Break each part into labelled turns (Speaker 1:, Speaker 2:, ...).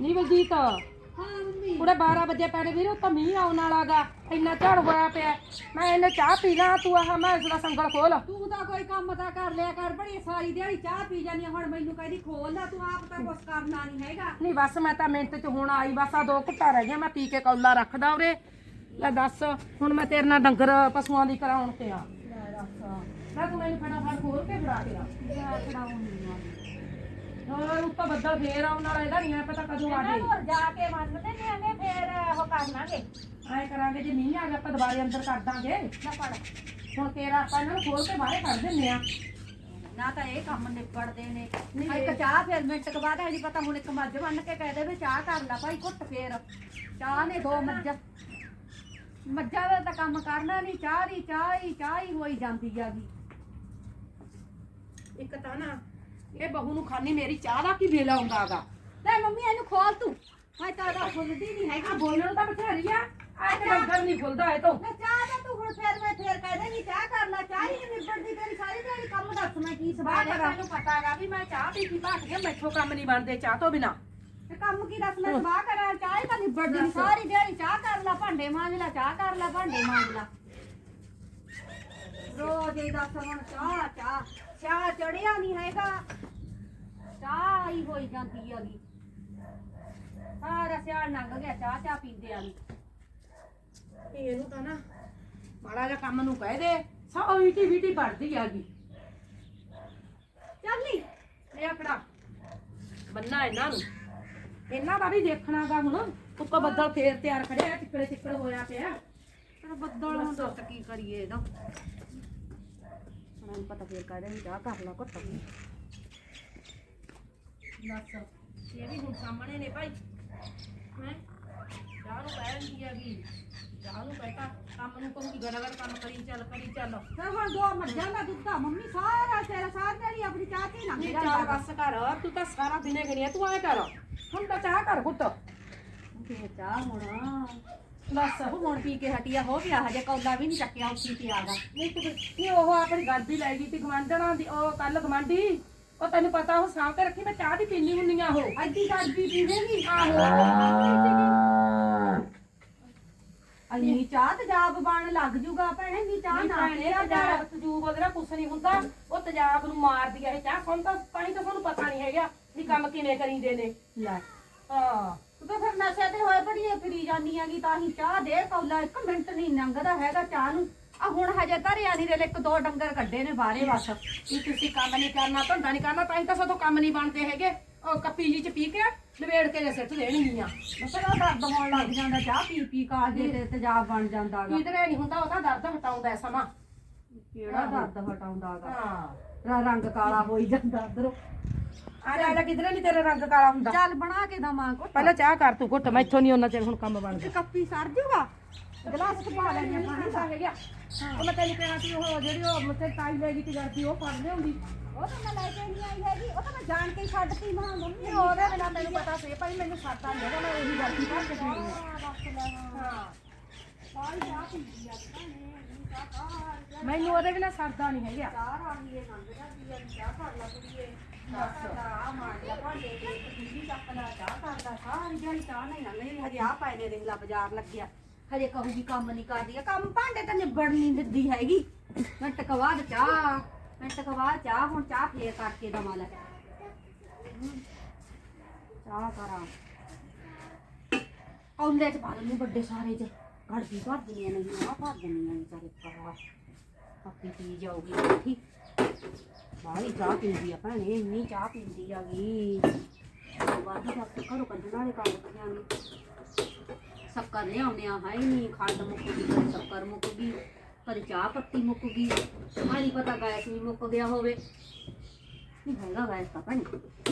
Speaker 1: ਨਹੀਂ ਬਲਜੀਤ।
Speaker 2: ਹਾਂ ਮੰਮੀ
Speaker 1: ਪੂਰੇ 12 ਵਜੇ ਪੈਣੇ ਵੀਰ ਉੱਤਾ ਮੀਂਹ ਆਉਣ ਵਾਲਾਗਾ ਇੰਨਾ ਝੜ ਹੋਇਆ ਪਿਆ। ਮੈਂ ਇਹਨੇ ਚਾਹ ਪੀ ਲਾਂ ਤੂੰ ਆਹ ਮੈਂ ਇਸ ਦਾ ਸੰਗਲ ਖੋਲ।
Speaker 2: ਤੂੰ ਤਾਂ ਕੋਈ ਕੰਮ ਤਾਂ ਕਰ ਲਿਆ ਕਰ ਬੜੀ ਸਾਰੀ ਦਿਹਾੜੀ ਚਾਹ ਪੀ ਜਾਨੀ ਆ, ਹੁਣ ਮੈਨੂੰ ਕਹਿੰਦੀ ਖੋਲ ਲੈ ਤੂੰ ਆਪ ਤਾਂ ਕੁਛ ਕਰਨਾ ਨਹੀਂ ਹੈਗਾ।
Speaker 1: ਨਹੀਂ ਬਸ ਮੈਂ ਤਾਂ ਮਿੰਟ ਚ ਹੁਣ ਆਈ ਬਸ ਆ ਦੋ ਘੁੱਟਾ ਰਹਿ ਗਿਆ ਮੈਂ ਪੀ ਕੇ ਕੌਲਾ ਰੱਖਦਾ ਉਰੇ। ਲੈ ਦੱਸ ਹੁਣ ਮੈਂ ਤੇਰੇ ਨਾਲ ਡੰਗਰ ਪਸ਼ੂਆਂ ਦੀ ਕਰਾਉਣ ਤੇ ਆ
Speaker 2: ਲੈ ਦੱਸ
Speaker 1: ਲੈ ਤੂੰ ਮੈਨੂੰ ਫਟਾਫਟ ਖੋਲ ਕੇ ਫੜਾ ਕੇ ਆ
Speaker 2: ਜਾ ਖੜਾਉਣੀ ਆ।
Speaker 1: ਹੋਰ ਉੱਤੋਂ ਬੱਦਲ ਫੇਰ ਆਉਣ ਵਾਲਾ ਇਹਦਾ ਨਹੀਂ ਪਤਾ ਕਦੋਂ ਆ ਜੇ
Speaker 2: ਹੋਰ ਜਾ ਕੇ ਮੰਨਦੇ ਨੇ ਆਨੇ ਫੇਰ ਉਹ ਕਰ ਲਾਂਗੇ।
Speaker 1: ਐ ਕਰਾਂਗੇ ਜੇ ਮੀਂਹ ਆ ਗਿਆ ਆਪਾਂ ਦੁਬਾਰੇ ਅੰਦਰ ਕਰ ਦਾਂਗੇ।
Speaker 2: ਨਾ ਪੜ
Speaker 1: ਹੁਣ ਤੇਰਾ ਆਪਾਂ ਇਹਨਾਂ ਨੂੰ ਖੋਲ ਕੇ ਬਾਹਰੇ ਕੱਢ ਦਿੰਨੇ ਆ।
Speaker 2: ਨਾ ਤਾਂ ਇਹ ਕੰਮ ਨਿਬੜਦੇ ਨੇ।
Speaker 1: ਨਹੀਂ,
Speaker 2: ਇੱਕ ਚਾਹ ਫਿਰ ਮਿੰਟ ਕੁ ਬਾਅਦ ਪਤਾ ਹੁਣ ਇੱਕ ਮੱਝ ਬੰਨ ਕੇ ਕਹਿ ਦੇਵੇ ਚਾਹ ਕਰ ਲੈ ਭਾਈ ਘੁੱਟ ਫੇਰ। ਚਾਹ ਨੇ ਦੋ ਮੱਝਾਂ। ਮੱਝਾਂ ਦਾ ਤਾਂ ਕੰਮ ਕਰਨਾ ਨਹੀਂ ਚਾਹ ਦੀ ਚਾਹ ਹੀ ਚਾਹ ਹੀ ਹੋਈ ਜਾਂਦੀ ਹੈਗੀ
Speaker 1: ਇੱਕ ਤਾਂ ਨਾ ਇਹ ਬਹੂ ਨੂੰ ਖਾਣੀ ਮੇਰੀ ਚਾਹ ਦਾ ਕੀ ਵੇਲਾ ਹੁੰਦਾਗਾ
Speaker 2: ਲੈ ਮੰਮੀ ਇਹਨੂੰ ਖੋਲ ਤੂੰ। ਮੈਂ ਤਾਂ ਦਾ ਖੁੱਲਦੀ ਨਹੀਂ ਹੈਗੀ।
Speaker 1: ਆ ਬੋਲਣ ਤਾਂ ਬਥੇਰੀ ਆ। ਆ ਤੇ ਨਹੀਂ ਖੁੱਲਦਾ ਇਹ ਤੋਂ।
Speaker 2: ਮੈਂ ਚਾਹ ਦਾ ਤੂੰ ਹੁਣ ਫੇਰ ਮੈਂ ਫੇਰ ਕਹਿ ਦੇਂਗੀ ਚਾਹ ਕਰ ਲੈ ਚਾਹ ਹੀ ਨੀ ਨਿਬੜਦੀ ਤੇਰੀ ਸਾਰੀ ਦਿਹਾੜੀ ਕੰਮ ਦੱਸ ਮੈਂ ਕੀ ਸਵਾਲ ਕਰਾਂ।
Speaker 1: ਵੀ ਮੈਂ ਚਾਹ ਪੀ ਕੇ ਭੱਜ ਗਿਆ ਮੈਥੋਂ ਕੰਮ ਨਹੀਂ ਬਣਦੇ ਚਾਹ ਤੋਂ ਬਿਨਾ।
Speaker 2: ਤੇ ਕੰਮ ਕੀ ਦੱਸ ਮੈਂ ਸਵਾਹ ਕਰਾਂ ਚਾਹ ਹੀ ਤਾਂ ਨਿਬੜਦੀ ਨੀ। ਸਾਰੀ ਦਿਹਾੜੀ ਚਾਹ ਕਰ ਲੈ ਭਾਂਡੇ ਮਾਂਜ ਲੈ ਚਾਹ ਕਰ ਲੈ ਭਾਂਡੇ ਮਾਂਜ ਲੈ। ਰੋਜ਼ ਹੀ ਦੱਸ ਹੁਣ ਚਾਹ ਚਾਹ ਚਾਹ ਚੜਿਆ ਨਹੀਂ ਹੈਗਾ। ਚਾਹ ਹੀ ਹੋਈ ਜਾਂਦੀ ਹੈਗੀ ਸਾਰਾ ਸਿਆਲ ਲੰਘ ਗਿਆ ਚਾਹ ਚਾਹ ਪੀਂਦੇ ਆ
Speaker 1: ਇਹ ਇਹਨੂੰ ਤਾਂ ਨਾ ਮਾੜਾ ਜਿਹਾ ਕੰਮ ਨੂੰ ਕਹਿ ਦੇ ਸੌ ਵੀਟੀ ਵੀਟੀ ਭਰਦੀ ਆਗੀ
Speaker 2: ਚੱਲ ਨੀ
Speaker 1: ਇਹ ਆਕੜਾ ਬੰਨਾ ਇਹਨਾਂ ਨੂੰ। ਇਹਨਾਂ ਦਾ ਵੀ ਦੇਖਣਾਗਾ ਹੁਣ ਉੱਤੋਂ ਬੱਦਲ ਫੇਰ ਤਿਆਰ ਖੜਿਆ ਟਿੱਕੜੇ ਟਿੱਕੜ ਹੋਇਆ ਪਿਆ।
Speaker 2: ਪਰ ਬੱਦਲ ਹੁਣ ਦੱਸ ਕੀ ਕਰੀਏ ਇਹਦਾ। ਮੈਨੂੰ ਪਤਾ ਫੇਰ ਕਹਿ ਦੇ ਚਾਹ ਕਰ ਲਾ ਘੁੱਟ
Speaker 1: ਦੱਸ ਇਹ ਵੀ ਹੁਣ ਸਾਹਮਣੇ ਨੇ ਭਾਈ। ਮੈਂ ਚਾਹ ਨੂੰ ਕਹਿ ਦਿੰਦੀ ਆਗੀ ਚਾਹ ਨੂੰ ਕਹਿਤਾ ਕੰਮ ਨੂੰ ਕਹੂੰਗੀ ਗੜਗੜ ਕੰਮ ਕਰੀ ਚੱਲ ਕਰੀ ਚੱਲ।
Speaker 2: ਫਿਰ ਹੁਣ ਦੋ ਮੱਝਾਂ ਦਾ ਦੁੱਧ ਆ ਮੰਮੀ ਸਾਰਾ ਤੇਰਾ ਸਾਰਾ ਦਿਹਾੜੀ ਆਪਣੀ ਚਾਹ ਤੇ
Speaker 1: ਨਹੀਂ ਬਸ ਕਰ ਤੂੰ ਤਾਂ ਸਾਰਾ ਦਿਨੇ ਗਣੀਆ ਤੂੰ ਐ ਕਰ। ਹੁਣ ਤਾਂ ਚਾਹ ਕਰ ਘੁੱਟ।
Speaker 2: ਫੇਰ ਚਾਹ ਹੋਣਾ।
Speaker 1: ਬਸ
Speaker 2: ਉਹ ਹੁਣ ਪੀ ਕੇ ਹਟਿਆ ਹੋ ਗਿਆ ਹਜੇ ਕੌਲਾ ਵੀ ਨਹੀਂ ਚੱਕਿਆ ਉੱਚੀ ਤੇ ਆਗਾ
Speaker 1: ਨਹੀਂ ਤੂੰ ਨਹੀਂ ਉਹ ਆਪਣੀ ਵੀ ਲੈ ਗਈ ਸੀ ਗਵਾਂਢਣਾ ਦੀ ਉਹ ਕੱਲ ਗਵਾਂਢੀ ਉਹ ਤੈਨੂੰ ਪਤਾ ਉਹ ਸਾਂਭ ਕੇ ਰੱਖੀ ਮੈਂ ਚਾਹ ਦੀ ਪੀਣੀ ਹੁੰਨੀ ਆ ਉਹ।
Speaker 2: ਅੱਧੀ ਕਰਦੀ ਪੀਵੇਂਗੀ ਇੰਨੀ ਚਾਹ ਤੇਜ਼ਾਬ ਬਣ ਲੱਗ ਜੂਗਾ ਭੈਣੇ ਇੰਨੀ ਚਾਹ ਨਾ
Speaker 1: ਨਹੀਂ
Speaker 2: ਪੀਆ
Speaker 1: ਤੇਜ਼ਾਬ ਨਾਲ ਕੁਛ ਨਹੀਂ ਹੁੰਦਾ। ਉਹ ਤੇਜ਼ਾਬ ਨੂੰ ਮਾਰਦੀ ਆ ਇਹ ਚਾਹ ਹੁਣ ਤਾਂ ਪਾਣੀ ਤਾਂ ਤੁਹਾਨੂੰ ਪਤਾ ਨਹੀਂ ਹੈਗਾ ਵੀ ਕੰਮ ਕਿਵੇਂ ਕਰੀਂਦੇ ਨੇ।
Speaker 2: ਲੈ।
Speaker 1: ਹਾਂ।
Speaker 2: ਤੂੰ ਤਾਂ ਫਿਰ ਨਸ਼ੇ ਤੇ ਹੋਏ ਬੜੀ ਫਿਰੀ ਜਾਂਦੀ ਆਗੀ ਤਾਂ ਹੀ ਚਾਹ ਦੇ ਕੌਲਾ ਇੱਕ ਮਿੰਟ ਨਹੀਂ ਲੰਘਦਾ ਹੈਗਾ ਚਾਹ ਨੂੰ। ਆ ਹੁਣ ਹਜੇ ਧਰਿਆ ਨਹੀਂ ਰੇਲੇ ਇੱਕ ਦੋ ਡੰਗਰ ਕੱਢੇ ਨੇ ਬਾਹਰੇ ਬਸ।
Speaker 1: ਵੀ ਤੁਸੀਂ ਕੰਮ ਨਹੀਂ ਕਰਨਾ ਧੰਦਾ ਨਹੀਂ ਕਰਨਾ ਤਾਂ ਹੀ ਤਾਂ ਸਾਥੋਂ ਕੰਮ ਨਹੀਂ ਬਣਦੇ ਹੈਗੇ। ਉਹ ਕੱਪੀ ਜੀ ਚ ਪੀ ਕੇ ਲਵੇੜ ਕੇ ਜੇ ਸਿੱਟ ਦੇਣਗੀਆਂ।
Speaker 2: ਮਸਲਾ ਦਰਦ ਹੋਣ ਲੱਗ ਜਾਂਦਾ ਚਾਹ ਪੀ ਪੀ ਕਾ ਦੇ ਤੇ ਤੇਜ਼ਾਬ ਬਣ ਜਾਂਦਾਗਾ
Speaker 1: ਕਿਧਰੇ ਨਹੀਂ ਹੁੰਦਾ ਉਹਦਾ ਦਰਦ ਹਟਾਉਂਦਾ ਹੈ ਸਮਾਂ।
Speaker 2: ਕਿਹੜਾ ਦਰਦ ਹਟਾਉਂਦਾਗਾ
Speaker 1: ਹਾਂ।
Speaker 2: ਰੰਗ ਕਾਲਾ ਹੋਈ ਜਾਂਦਾ ਅੰਦਰੋਂ।
Speaker 1: ਆ ਜਾ ਜਾ ਕਿਧਰੇ ਨਹੀਂ ਤੇਰਾ ਰੰਗ ਕਾਲਾ ਹੁੰਦਾ।
Speaker 2: ਚੱਲ ਬਣਾ ਕੇ ਦਵਾਂ ਕੋ
Speaker 1: ਪਹਿਲਾਂ ਚਾਹ ਕਰ ਤੂੰ ਘੁੱਟ ਮੈਥੋਂ ਨਹੀਂ ਉਹਨਾਂ ਚਿਰ ਹੁਣ ਕੰਮ ਬਣਦਾ
Speaker 2: ਇੱਕ ਕੱਪੀ ਸਰ ਜੂਗਾ? ਗਲਾਸ ਚ ਪਾ ਲੈਣੇ ਪਾਣੀ
Speaker 1: ਆ ਗਿਆ ਉਹ ਮੈਂ ਤੈਨੂੰ ਕਿਹਾ ਸੀ ਉਹ ਜਿਹੜੀ ਉਹ ਮੁੱਤੇ ਤਾਈ ਲੈ ਗਈ ਤੀ ਕਰਦੀ ਉਹ ਫੜ ਲਿਆਉਂਦੀ।
Speaker 2: ਉਹ ਤਾਂ ਮੈਂ ਲੈ ਕੇ ਨਹੀਂ ਆਈ ਹੈਗੀ ਉਹ ਤਾਂ ਮੈਂ ਜਾਣ ਕੇ ਹੀ ਛੱਡਤੀ ਮਾਂ ਮੰਮੀ
Speaker 1: ਉਹਦੇ ਬਿਨਾਂ ਤੈਨੂੰ ਪਤਾ ਸੀ ਭਾਈ ਮੈਨੂੰ ਸਾਤਾ ਨਹੀਂ ਹੈਗਾ ਮੈਂ ਉਹੀ ਗਲਤੀ ਕਰ ਕੇ ਪੀਣੀ ਹੈ। ਹਾਂ।
Speaker 2: ਸਾਰੀ ਆ ਇੰਨੀ ਚਾਹ ਕਾਹਰ
Speaker 1: ਮੈਨੂੰ ਉਹਦੇ ਬਿਨਾਂ ਸਰਦਾ ਨਹੀਂ ਹੈਗਾ।
Speaker 2: ਚਾਹ ਰਾਂਗੀ ਇਹ ਲੰਘ ਜਾਂਦੀ ਆ ਚਾਹ ਕਰ ਲਾ ਕੁੜੀਏ। ਚਾਹ ਮਾਰ ਲਾ ਭਾਂਡੇ ਦੇ ਕੁੜੀ ਚੱਕਦਾ ਚਾਹ ਕਰਦਾ ਸਾਰੀ ਜਿਹੜੀ ਚਾਹ ਨਹੀਂ ਲੰਘਦੀ ਹਜੇ ਆ ਪਾਏ ਨੇ ਦੇਖ ਲਾ ਬਾਜ਼ਾਰ ਲੱਗਿਆ। ਹਜੇ ਕਹੂਗੀ ਕੰਮ ਨਹੀਂ ਕਰਦੀ ਆ ਕੰਮ ਭਾਂਡੇ ਤਾਂ ਨਿਬੜ ਨਹੀਂ ਦਿੰਦੀ ਹੈਗੀ। ਮਿੰਟ ਕੁ ਬਾਅਦ ਚਾਹ ਮਿੰਟ ਕੁ ਬਾਅਦ ਚਾਹ ਹੁਣ ਚਾਹ ਫੇਰ ਕਰਕੇ ਦਵਾਂ ਲੈ। ਚਾਹ ਕਰਾਂ। ਔਲੇ ਚ ਪਾ ਲੈਣੀ ਵੱਡੇ ਸਾਰੇ ਚ ਗੜਦੀ ਭਰ ਦਿੰਦੀਆਂ ਨਹੀਂ ਆ ਭਰ ਦਿੰਦੀਆਂ ਨੇ ਚਾਰੇ ਪਾ ਆਪੀ ਪੀ ਜਾਊਗੀ ਬੈਠੀ ਬਾਹਲੀ ਚਾਹ ਪੀਂਦੀ ਆ ਭੈਣੇ ਇੰਨੀ ਚਾਹ ਪੀਂਦੀ ਆਗੀ ਵਾਧੂ ਵਕਤ ਘਰੋਂ ਕੱਢਣ ਵਾਲੇ ਕੰਮ ਕੀਆਂ ਨੇ ਸ਼ੱਕਰ ਲਿਆਉਂਦੇ ਆ ਹੈ ਹੀ ਨਹੀਂ ਖੰਡ ਮੁੱਕ ਗਈ ਕਦੇ ਸ਼ੱਕਰ ਮੁੱਕ ਗਈ ਕਦੇ ਚਾਹ ਪੱਤੀ ਮੁੱਕ ਗਈ ਮਾਰੀ ਪਤਾ ਗੈਸ ਵੀ ਮੁੱਕ ਗਿਆ ਹੋਵੇ ਨਹੀਂ ਹੈਗਾ ਗੈਸ ਤਾਂ ਭੈਣੇ ਉਹ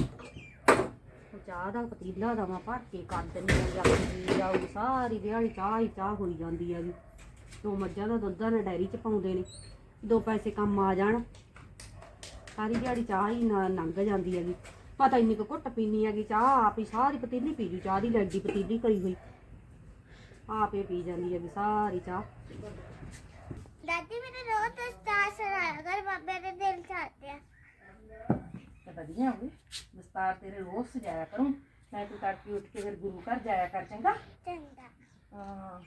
Speaker 2: ਚਾਹ ਦਾ ਪਤੀਲਾ ਦਵਾਂ ਭਰ ਕੇ ਕਰ ਦਿੰਦੀ ਆ ਜਾਂਦੀ ਜਾਊਗੀ ਸਾਰੀ ਦਿਹਾੜੀ ਚਾਹ ਹੀ ਚਾਹ ਹੋਈ ਜਾਂਦੀ ਹੈਗੀ। ਦੋ ਮੱਝਾਂ ਦਾ ਦੁੱਧ ਨਾ ਡੈਰੀ 'ਚ ਪਾਉਂਦੇ ਨੇ। ਦੋ ਪੈਸੇ ਕੰਮ ਆ ਜਾਣ। ਸਾਰੀ ਦਿਹਾੜੀ ਚਾਹ ਹੀ ਨਾ ਲੰਘ ਜਾਂਦੀ ਹੈਗੀ। ਪਤਾ ਇੰਨੀ ਕੁ ਘੁੱਟ ਪੀਣੀ ਹੈਗੀ, ਚਾਹ ਆਪ ਹੀ ਸਾਰੀ ਪਤੀਲੀ ਪੀ ਜੂ, ਚਾਹ ਦੀ ਲੱਡੀ ਪਤੀਲੀ ਕਰੀ ਹੋਈ। ਆਪ ਆਪੇ ਪੀ ਜਾਂਦੀ ਹੈਗੀ ਸਾਰੀ ਚਾਹ।
Speaker 3: ਦਾਦੀ ਮੇਰੇ ਰੋਜ਼ ਦਸਤਾਰ ਸਰਾਇਆ ਕਰ ਬਾਬੇ ਦੇ ਦਿਲ ਚਾਹਤੇ
Speaker 1: ਆ ਵਧੀਆ ਹੋਵੇ ਦਸਤਾਰ ਤੇਰੇ ਰੋਜ਼ ਸਜਾਇਆ ਕਰੂੰ ਮੈਂ ਤੂੰ ਤੜਕੇ ਉੱਠ ਕੇ ਫਿਰ ਗੁਰੂ ਘਰ ਜਾਇਆ ਕਰ ਚੰਗਾ?
Speaker 3: ਚੰਗਾ।
Speaker 1: ਹਾਂ।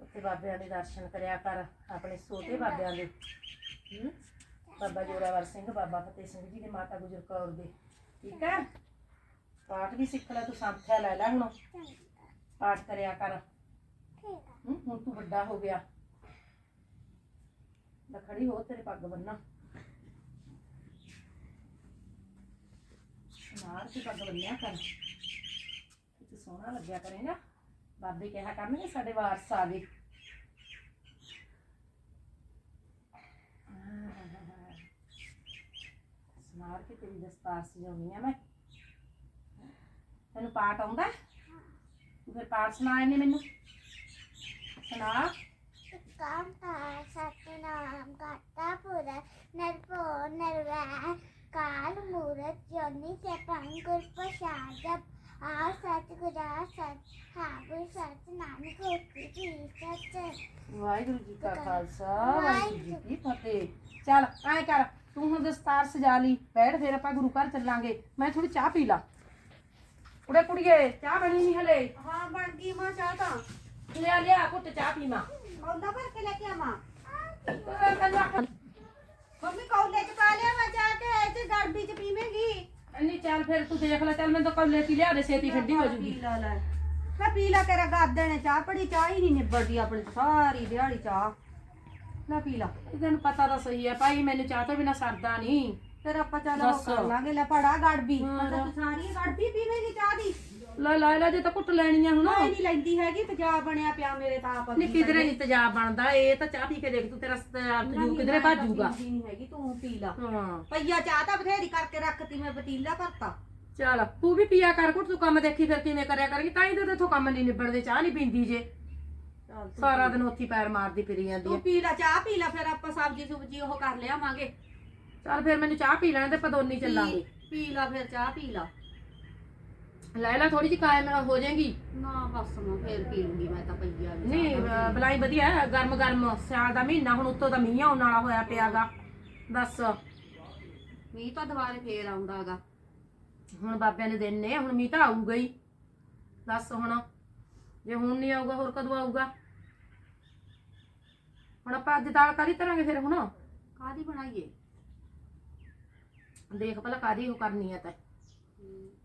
Speaker 1: ਉੱਥੇ ਬਾਬਿਆਂ ਦੇ ਦਰਸ਼ਨ ਕਰਿਆ ਕਰ ਆਪਣੇ ਛੋਟੇ ਬਾਬਿਆਂ ਦੇ? ਬਾਬਾ ਜੋਰਾਵਰ ਸਿੰਘ ਬਾਬਾ ਫਤਿਹ ਸਿੰਘ ਜੀ ਦੇ ਮਾਤਾ ਗੁਜਰ ਕੌਰ ਦੇ। ਠੀਕ ਹੈ ਪਾਠ ਵੀ ਸਿੱਖ ਲੈ ਤੂੰ ਸੰਥਿਆ ਲੈ ਲੈ ਹੁਣ। ਪਾਠ ਕਰਿਆ ਕਰ? ਹੁਣ ਤੂੰ ਵੱਡਾ ਹੋ ਗਿਆ। ਲੈ ਖੜੀ ਹੋ ਤੇਰੇ ਪੱਗ ਬੰਨਾ ਨਾਰ ਤੇ ਪੱਗ ਬੰਨਿਆ ਕਰ ਤੂੰ ਸੋਹਣਾ ਲੱਗਿਆ ਕਰੇਗਾ ਬਾਬੇ ਕਿਹਾ ਕਰਨਗੇ ਸਾਡੇ ਵਾਰਸ ਆ ਗਏ। ਸਮਾਰ ਕੇ ਤੇਰੀ ਦਸਤਾਰ ਸਜਾਉਣੀ ਆ ਮੈਂ। ਤੈਨੂੰ ਪਾਠ ਆਉਂਦਾ? ਤੂੰ ਫਿਰ ਪਾਠ ਸੁਣਾ ਇਹਨੇ ਮੈਨੂੰ। ਸੁਣਾ।
Speaker 3: ਕੰਮ ਤਾਂ ਸਤਨਾਮ ਕਰਤਾ ਪੁਰਾ ਨਰਪੋ ਨਰਵੈ ਕਾਲ ਮੂਰਤ ਜੋਨੀ ਤੇ ਪੰਗੁਰ ਪ੍ਰਸਾਦਪ ਆ ਸਤ ਗੁਰਾ ਸਤ ਹਾਬੁ ਸਤ ਨਾਨਕ ਹੋਤੀ ਜੀ ਸਤ
Speaker 1: ਵਾਹਿਗੁਰੂ ਜੀ ਕਾ ਖਾਲਸਾ ਵਾਹਿਗੁਰੂ ਜੀ ਕੀ ਫਤਿਹ ਚੱਲ ਐ ਕਰ ਤੂੰ ਹੁਣ ਦਸਤਾਰ ਸਜਾ ਲਈ ਬੈਠ ਫਿਰ ਆਪਾਂ ਗੁਰੂ ਘਰ ਚੱਲਾਂਗੇ ਮੈਂ ਥੋੜੀ ਚਾਹ ਪੀ ਲਾ ਕੁੜੇ ਕੁੜੀਏ ਚਾਹ ਬਣੀ ਨਹੀਂ ਹਲੇ
Speaker 2: ਹਾਂ ਬਣ ਗਈ ਮਾਂ ਚਾਹ ਤਾਂ
Speaker 1: ਲਿਆ ਲਿਆ ਪੁੱਤ ਚਾਹ ਪੀਵਾਂ
Speaker 2: ਕੌਲਾ ਭਰ ਕੇ ਲੈ ਕੇ ਆਵਾਂ
Speaker 1: ਤੈਨੂੰ ਆਖਣ
Speaker 2: ਮੰਮੀ ਕੌਲੇ ਚ ਪਾ ਲਿਆ ਮੈਂ ਚਾਹ ਕੇ ਇੱਥੇ ਗੜਬੀ ਚ ਪੀਵੇਂਗੀ
Speaker 1: ਨਹੀਂ ਚੱਲ ਫਿਰ ਤੂੰ ਦੇਖ ਲੈ ਚੱਲ ਮੈਂ ਤਾਂ ਕੱਲੇ ਪੀ ਲਿਆ ਦੇ ਛੇਤੀ ਠੰਡੀ ਹੋ ਜੂਗੀ
Speaker 2: ਪੀ ਲਾ ਲੈ ਪੀ ਲਾ ਤੇਰਾ ਗਾਦੇ ਨੇ ਚਾਹ ਪੜੀ ਚਾਹ ਹੀ ਨਹੀਂ ਨਿਬੜਦੀ ਆਪਣੀ ਸਾਰੀ ਦਿਹਾੜੀ ਚਾਹ। ਲੈ ਪੀ ਲਾ
Speaker 1: ਤੈਨੂੰ ਪਤਾ ਤਾਂ ਸਹੀ ਹੈ ਭਾਈ ਮੈਨੂੰ ਚਾਹ ਤੋਂ ਬਿਨਾ ਸਰਦਾ ਨਹੀਂ।
Speaker 2: ਫਿਰ ਆਪਾਂ ਚੱਲ ਉਹ
Speaker 1: ਦੱਸ।
Speaker 2: ਕਰ ਲਾਂਗੇ ਲੈ ਫੜਾ ਗੜਬੀ। ਮਤਲਬ ਤੂੰ ਸਾਰੀ ਗੜਬੀ ਪੀਵੇਂਗੀ ਚਾਹ ਦੀ?
Speaker 1: ਲੈ ਲੈ ਲੈ ਜੇ ਤਾਂ ਕੁੱਟ ਲੈਣੀ ਆ ਹੁਣ।
Speaker 2: ਮੈਂ ਨਹੀਂ ਲੈਂਦੀ ਹੈਗੀ ਤੇਜ਼ਾਬ ਬਣਿਆ ਪਿਆ ਮੇਰੇ ਤਾਂ ਆਪ
Speaker 1: ਨਹੀਂ ਕਿਧਰੇ ਨਹੀਂ ਤੇਜ਼ਾਬ ਬਣਦਾ ਇਹ ਤਾਂ ਚਾਹ ਪੀ ਕੇ ਦੇਖ ਤੂੰ ਤੇਰਾ ਤੇਜ਼ਾਬ ਤਜੂ ਕਿਧਰੇ ਭਾਜੂਗਾ
Speaker 2: ਨਹੀਂ ਹੈਗੀ ਤੂੰ ਪੀ ਲਾ।
Speaker 1: ਹਾਂ।
Speaker 2: ਪਈਆ ਚਾਹ ਤਾਂ ਬਥੇਰੀ ਕਰਕੇ ਰੱਖਤੀ ਮੈਂ ਪਤੀਲਾ ਭਰਤਾ।
Speaker 1: ਚੱਲ ਤੂੰ ਵੀ ਪੀਆ ਕਰ ਕੁੱਟ ਤੂੰ ਕੰਮ ਦੇਖੀ ਫਿਰ ਕਿਵੇਂ ਕਰਿਆ ਕਰੇਗੀ। ਤਾਂ ਹੀ ਤਾਂ ਤੇਥੋਂ ਕੰਮ ਨਹੀਂ ਨਿਬੜਦੇ ਚਾਹ ਨਹੀਂ ਪੀਂਦੀ ਜੇ।
Speaker 2: ਚੱਲ ਤੂੰ
Speaker 1: ਸਾਰਾ ਦਿਨ ਉੱਥੇ ਹੀ ਪੈਰ ਮਾਰਦੀ ਫਿਰੀ ਜਾਂਦੀ
Speaker 2: ਤੂੰ
Speaker 1: ਹੈ
Speaker 2: ਪੀ ਲਾ ਚਾਹ ਪੀ ਲਾ ਫਿਰ ਆਪਾਂ ਸਬਜ਼ੀ ਸੁਬਜੀ ਉਹ ਕਰ ਲਿਆਵਾਂਗੇ।
Speaker 1: ਚੱਲ ਫਿਰ ਮੈਨੂੰ ਚਾਹ ਪੀ ਲੈਣ ਦੇ ਪਦੋਨੀ ਚੱਲਾਂਗੇ।
Speaker 2: ਪੀ- ਪੀ ਲਾ ਫਿਰ ਚਾਹ ਪੀ ਲਾ।
Speaker 1: ਲੈ ਲੈ ਥੋੜੀ ਜਿਹੀ ਕਾਇਮ ਹੋ ਜਾਏਗੀ।
Speaker 2: ਨਾ ਬਸ ਮੈਂ ਫੇਰ ਪੀ ਲੂੰਗੀ ਮੈਂ ਤਾਂ ਪਈਆ ਵੀ
Speaker 1: ਨਹੀਂ ਅਹ ਬਲਾਈ ਵਧੀਆ ਹੈ, ਗਰਮ ਗਰਮ ਸਿਆਲ ਦਾ ਮਹੀਨਾ ਹੁਣ ਉੱਤੋਂ ਦਾ ਮੀਂਹ ਆਉਣ ਵਾਲਾ ਹੋਇਆ ਪਿਆਗਾ। ਦੱਸ
Speaker 2: ਮੀਂਹ ਤਾਂ ਦੁਬਾਰੇ ਫੇਰ ਆਉਂਦਾਗਾ।
Speaker 1: ਹੁਣ ਬਾਬਿਆਂ ਦੇ ਦਿਨ ਨੇ ਹੁਣ ਮੀਂਹ ਤਾਂ ਆਊਗਾ ਹੀ। ਦੱਸ ਹੁਣ ਜੇ ਹੁਣ ਨਹੀਂ ਆਊਗਾ ਹੋਰ ਕਦੋਂ ਆਊਗਾ? ਹੁਣ ਆਪਾਂ ਅੱਜ ਦਾਲ ਕਾਦੀ ਤਰਾਂਗੇ ਫਿਰ ਹੁਣ?
Speaker 2: ਕਾਦੀ ਬਣਾਈਏ?
Speaker 1: ਦੇਖ ਭਲਾ ਕਾਦੀ ਉਹ ਕਰਨੀ ਹੈ ਤੈਂ।